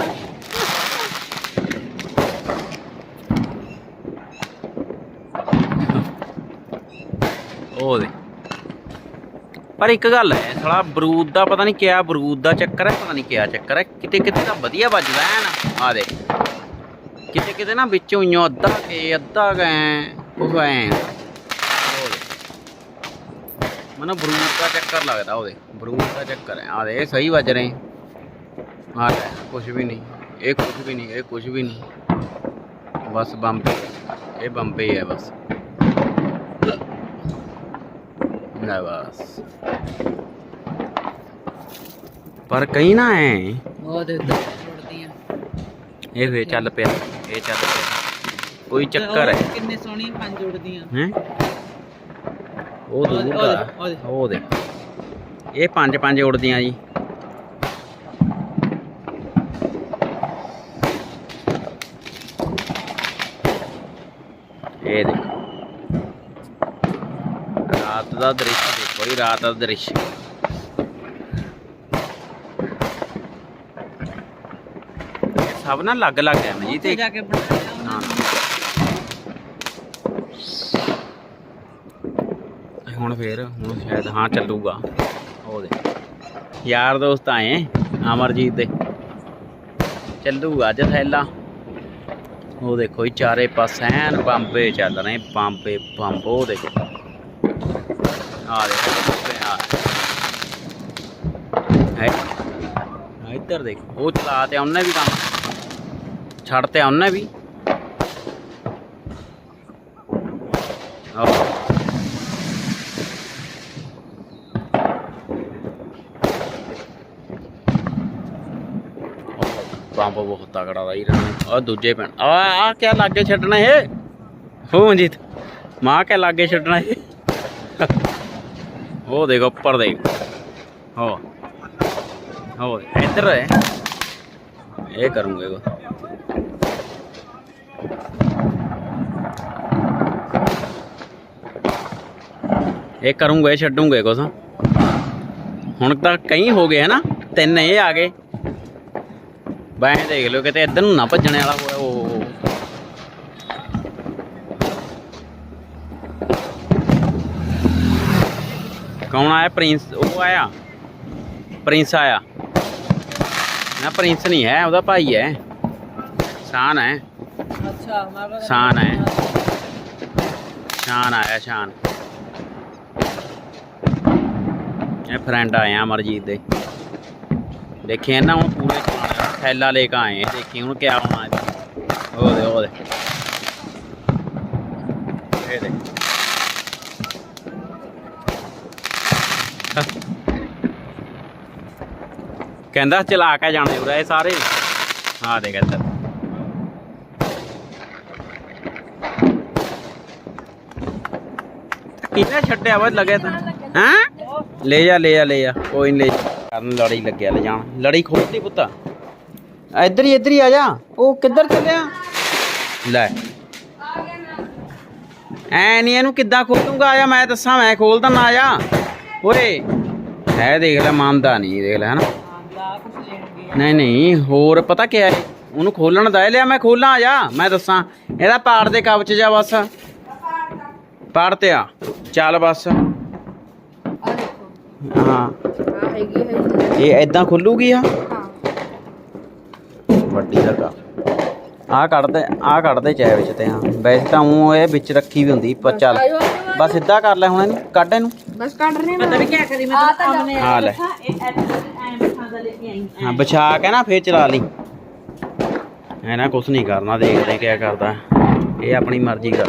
ਉਹ ਦੇ ਪਰ ਇੱਕ ਗੱਲ ਹੈ ਸਾਲਾ ਬਰੂਦ ਦਾ ਪਤਾ ਨਹੀਂ ਕਿਆ ਬਰੂਦ ਦਾ ਚੱਕਰ ਹੈ ਪਤਾ ਨਹੀਂ ਕਿਆ ਚੱਕਰ ਹੈ ਕਿਤੇ ਕਿਤੇ ਤਾਂ ਵਧੀਆ ਵੱਜਦਾ ਹੈ ਨਾ, ਆ ਦੇ ਕਿਤੇ ਕਿਤੇ ਨਾ ਵਿੱਚੋਂ ਇਉਂ ਅੱਧਾ ਕੇ, ਅੱਧਾ ਗਏ ਕੁਝ ਐ। ਮੈਨੂੰ ਬਰੂਦ ਦਾ ਚੱਕਰ ਲੱਗਦਾ ਉਹਦੇ, ਬਰੂਦ ਦਾ ਚੱਕਰ ਹੈ ਆ ਦੇ ਇਹ ਸਹੀ ਵੱਜ ਰਹੇ। ਆ ਲੈ ਕੁਝ ਵੀ ਨਹੀਂ, ਇਹ ਕੁਝ ਵੀ ਨਹੀਂ, ਇਹ ਕੁਝ ਵੀ ਨਹੀਂ। ਬਸ ਬੰਬੇ, ਇਹ ਬੰਬੇ ਹੈ ਬਸ। ਪਰ ਕहीं ਨਾ ਹੈ ਉਹ ਦੇ ਉੱਤੇ ਟੁੱਟਦੀਆਂ ਇਹ ਵੇ ਚੱਲ ਪਿਆ ਇਹ ਚੱਲ ਪਿਆ। ਕੋਈ ਚੱਕਰ ਹੈ। ਕਿੰਨੇ ਸੋਹਣੀਆਂ ਪੰਜ ਉੜਦੀਆਂ ਹੈ? ਉਹ ਦੂਰ ਉਹ ਦਾ। ਇਹ ਪੰਜ ਪੰਜ ਉੜਦੀਆਂ ਜੀ ਇਹ ਦੇਖੋ ਰਾਤ ਦਾ ਦ੍ਰਿਸ਼ ਦੇਖੋ ਜੀ ਰਾਤ ਦਾ ਦ੍ਰਿਸ਼। ਇਹ ਸਭ ਨਾ ਲੱਗ ਲੱਗ ਹੈ ਜੀ ਤੇ ਜਾ ਕੇ ਨਾ ਹੁਣ ਫੇਰ ਹੁਣ ਸ਼ਾਇਦ ਹਾਂ ਚੱਲੂਗਾ। ਉਹ ਦੇ ਯਾਰ ਦੋਸਤ ਆਏ ਅਮਰਜੀਤ ਦੇ। ਚੱਲੂਗਾ ਅੱਜ ਥੈਲਾ। ਉਹ ਦੇਖੋ ਜੀ ਚਾਰੇ ਪਾਸੇ ਐਨ ਬੰਬੇ ਚੱਲ ਰਹੇ ਬੰਬੇ ਬੰਬ ਦੇਖੋ। ਆ ਦੇਖੋ ਹੈ। ਇੱਧਰ ਦੇਖ, ਉਹ ਚਲਾ ਤੇ ਉਹਨੇ ਵੀ ਕੰਮ। ਛੱਡ ਤੇ ਉਹਨੇ ਵੀ। ਆਹ। ਪੰਪ ਬਹੁਤ ਤਗੜਾ ਦਾ ਹੀ ਰਹਿਣਾ ਆ ਦੂਜੇ ਪੈਣ ਆ ਆ ਕਿਆ ਲਾਗੇ ਛੱਡਣਾ ਇਹ? ਹੋ ਮਨਜੀਤ, ਮਾਂ ਕਿਆ ਲਾਗੇ ਛੱਡਣਾ ਇਹ? ਉਹ ਦੇਖੋ ਉੱਪਰ ਦੇ ਹੋ ਹੋ ਇੱਧਰ ਹੈ ਇਹ ਕਰੂੰਗੇ ਕੋ ਇਹ ਕਰੂੰਗੇ ਛੱਡੂਗੇ ਕੁਛ ਹੁਣ ਤਾਂ ਕਈ ਹੋ ਗਏ ਹੈ ਨਾ ਤਿੰਨ ਇਹ ਆ ਗਏ ਬਾਏ ਦੇਖ ਲਿਓ ਕਿਤੇ ਇੱਧਰ ਨੂੰ ਨਾ ਭੱਜਣ ਵਾਲਾ ਹੋਇਆ ਉਹ ਕੌਣ ਆਇਆ? ਪ੍ਰਿੰਸ ਉਹ ਆਇਆ। ਪ੍ਰਿੰਸ ਆਇਆ। ਨਾ ਪ੍ਰਿੰਸ ਨਹੀਂ ਹੈ ਉਹਦਾ ਭਾਈ ਹੈ। ਸ਼ਾਨ ਹੈ। ਅੱਛਾ ਮੈਂ ਸ਼ਾਨ ਹੈ। ਸ਼ਾਨ ਆਇਆ। ਸ਼ਾਨ ਇਹ ਫਰੈਂਡ ਆਏ ਆ ਅਮਰਜੀਤ ਦੇ। ਦੇਖੇ ਨਾ ਹੁਣ ਪੂਰੇ ਥੈਲਾ ਲੈ ਕੇ ਆਏ ਦੇਖੀ ਹੁਣ ਕਿਆ ਹੋਣਾ। ਇਹਦਾ। ਉਹ ਦੇ ਉਹ ਦੇ ਇਹ ਦੇ ਕਹਿੰਦਾ ਚਲਾ ਕੇ ਜਾਣੇ ਉਰੇ ਇਹ ਸਾਰੇ। ਆ ਦੇਖ ਇੱਧਰ। ਕਿਹਨੇ ਛੱਡਿਆ ਵਾ ਲੱਗੇ ਤਾਂ? ਹਾਂ? ਲੈ ਜਾ ਲੈ ਜਾ ਲੈ ਜਾ। ਕੋਈ ਨਹੀਂ ਲੈ ਕਰਨ ਲੜੀ ਲੱਗਿਆ, ਲੈ ਜਾਣ ਲੜੀ ਖੋਲਦੀ ਪੁੱਤਾ। ਇੱਧਰ ਹੀ ਇੱਧਰ ਹੀ ਆ ਜਾ। ਉਹ ਕਿੱਧਰ ਚੱਲਿਆ? ਲੈ। ਐ ਨਹੀਂ ਇਹਨੂੰ ਕਿੱਦਾਂ ਖੋਲੂੰਗਾ? ਆ ਜਾ, ਮੈਂ ਦੱਸਾਂ, ਮੈਂ ਖੋਲਦਾ ਨਾ ਆ ਜਾ। ਓਏ ਹੈ ਦੇਖ ਲੈ, ਮੰਨਦਾ ਨਹੀਂ ਦੇਖ ਲੈ, ਹਨਾ। ਨਹੀਂ ਨਹੀਂ ਹੋਰ ਪਤਾ ਕੀ ਹੈ? ਉਹਨੂੰ ਖੋਲਣ ਦਾ ਲਿਆ ਮੈਂ ਖੋਲਾਂ ਆ ਜਾ ਮੈਂ ਦੱਸਾਂ। ਇਹਦਾ ਪਾੜ ਦੇ ਕਵਚ ਜਾ ਬਸ। ਪਾੜ ਤੇ ਆ। ਚੱਲ ਬਸ। ਆ ਦੇਖੋ ਹਾਂ। ਆ ਹੈਗੀ ਹੈ ਇਹ ਐਦਾਂ ਖੁੱਲੂਗੀ ਆ? ਹਾਂ। ਵੱਡੀ ਲਗਾ ਆ ਕੱਢਦੇ ਆ ਕੱਢਦੇ ਚਾਹ ਵਿੱਚ ਤੇ ਹਾਂ। ਵੈਸੇ ਤਾਂ ਉਹ ਇਹ ਵਿੱਚ ਰੱਖੀ ਵੀ ਹੁੰਦੀ ਪਰ ਚੱਲ। ਬਸ ਸਿੱਧਾ ਕਰ ਲੈ ਹੁਣ ਇਹਨੂੰ ਕੱਢ ਇਹਨੂੰ। ਬਸ ਕੱਢ ਰਹੇ ਪਤਾ ਵੀ ਕੀ ਕਰੀ ਮੈਂ ਤਾਂ ਸਾਹਮਣੇ ਆ ਲੈ। ਇਹ ਐਂ ਬਿਠਾ ਦਾ ਲੈ ਕੇ ਆਈ ਹਾਂ ਵਿਛਾ ਕੇ ਨਾ ਫੇਰ ਚਲਾ ਲਈ। ਐ ਨਾ ਕੁਛ ਨਹੀਂ ਕਰਨਾ ਦੇਖਦੇ ਕਿਆ ਕਰਦਾ। ਇਹ ਆਪਣੀ ਮਰਜ਼ੀ ਕਰ।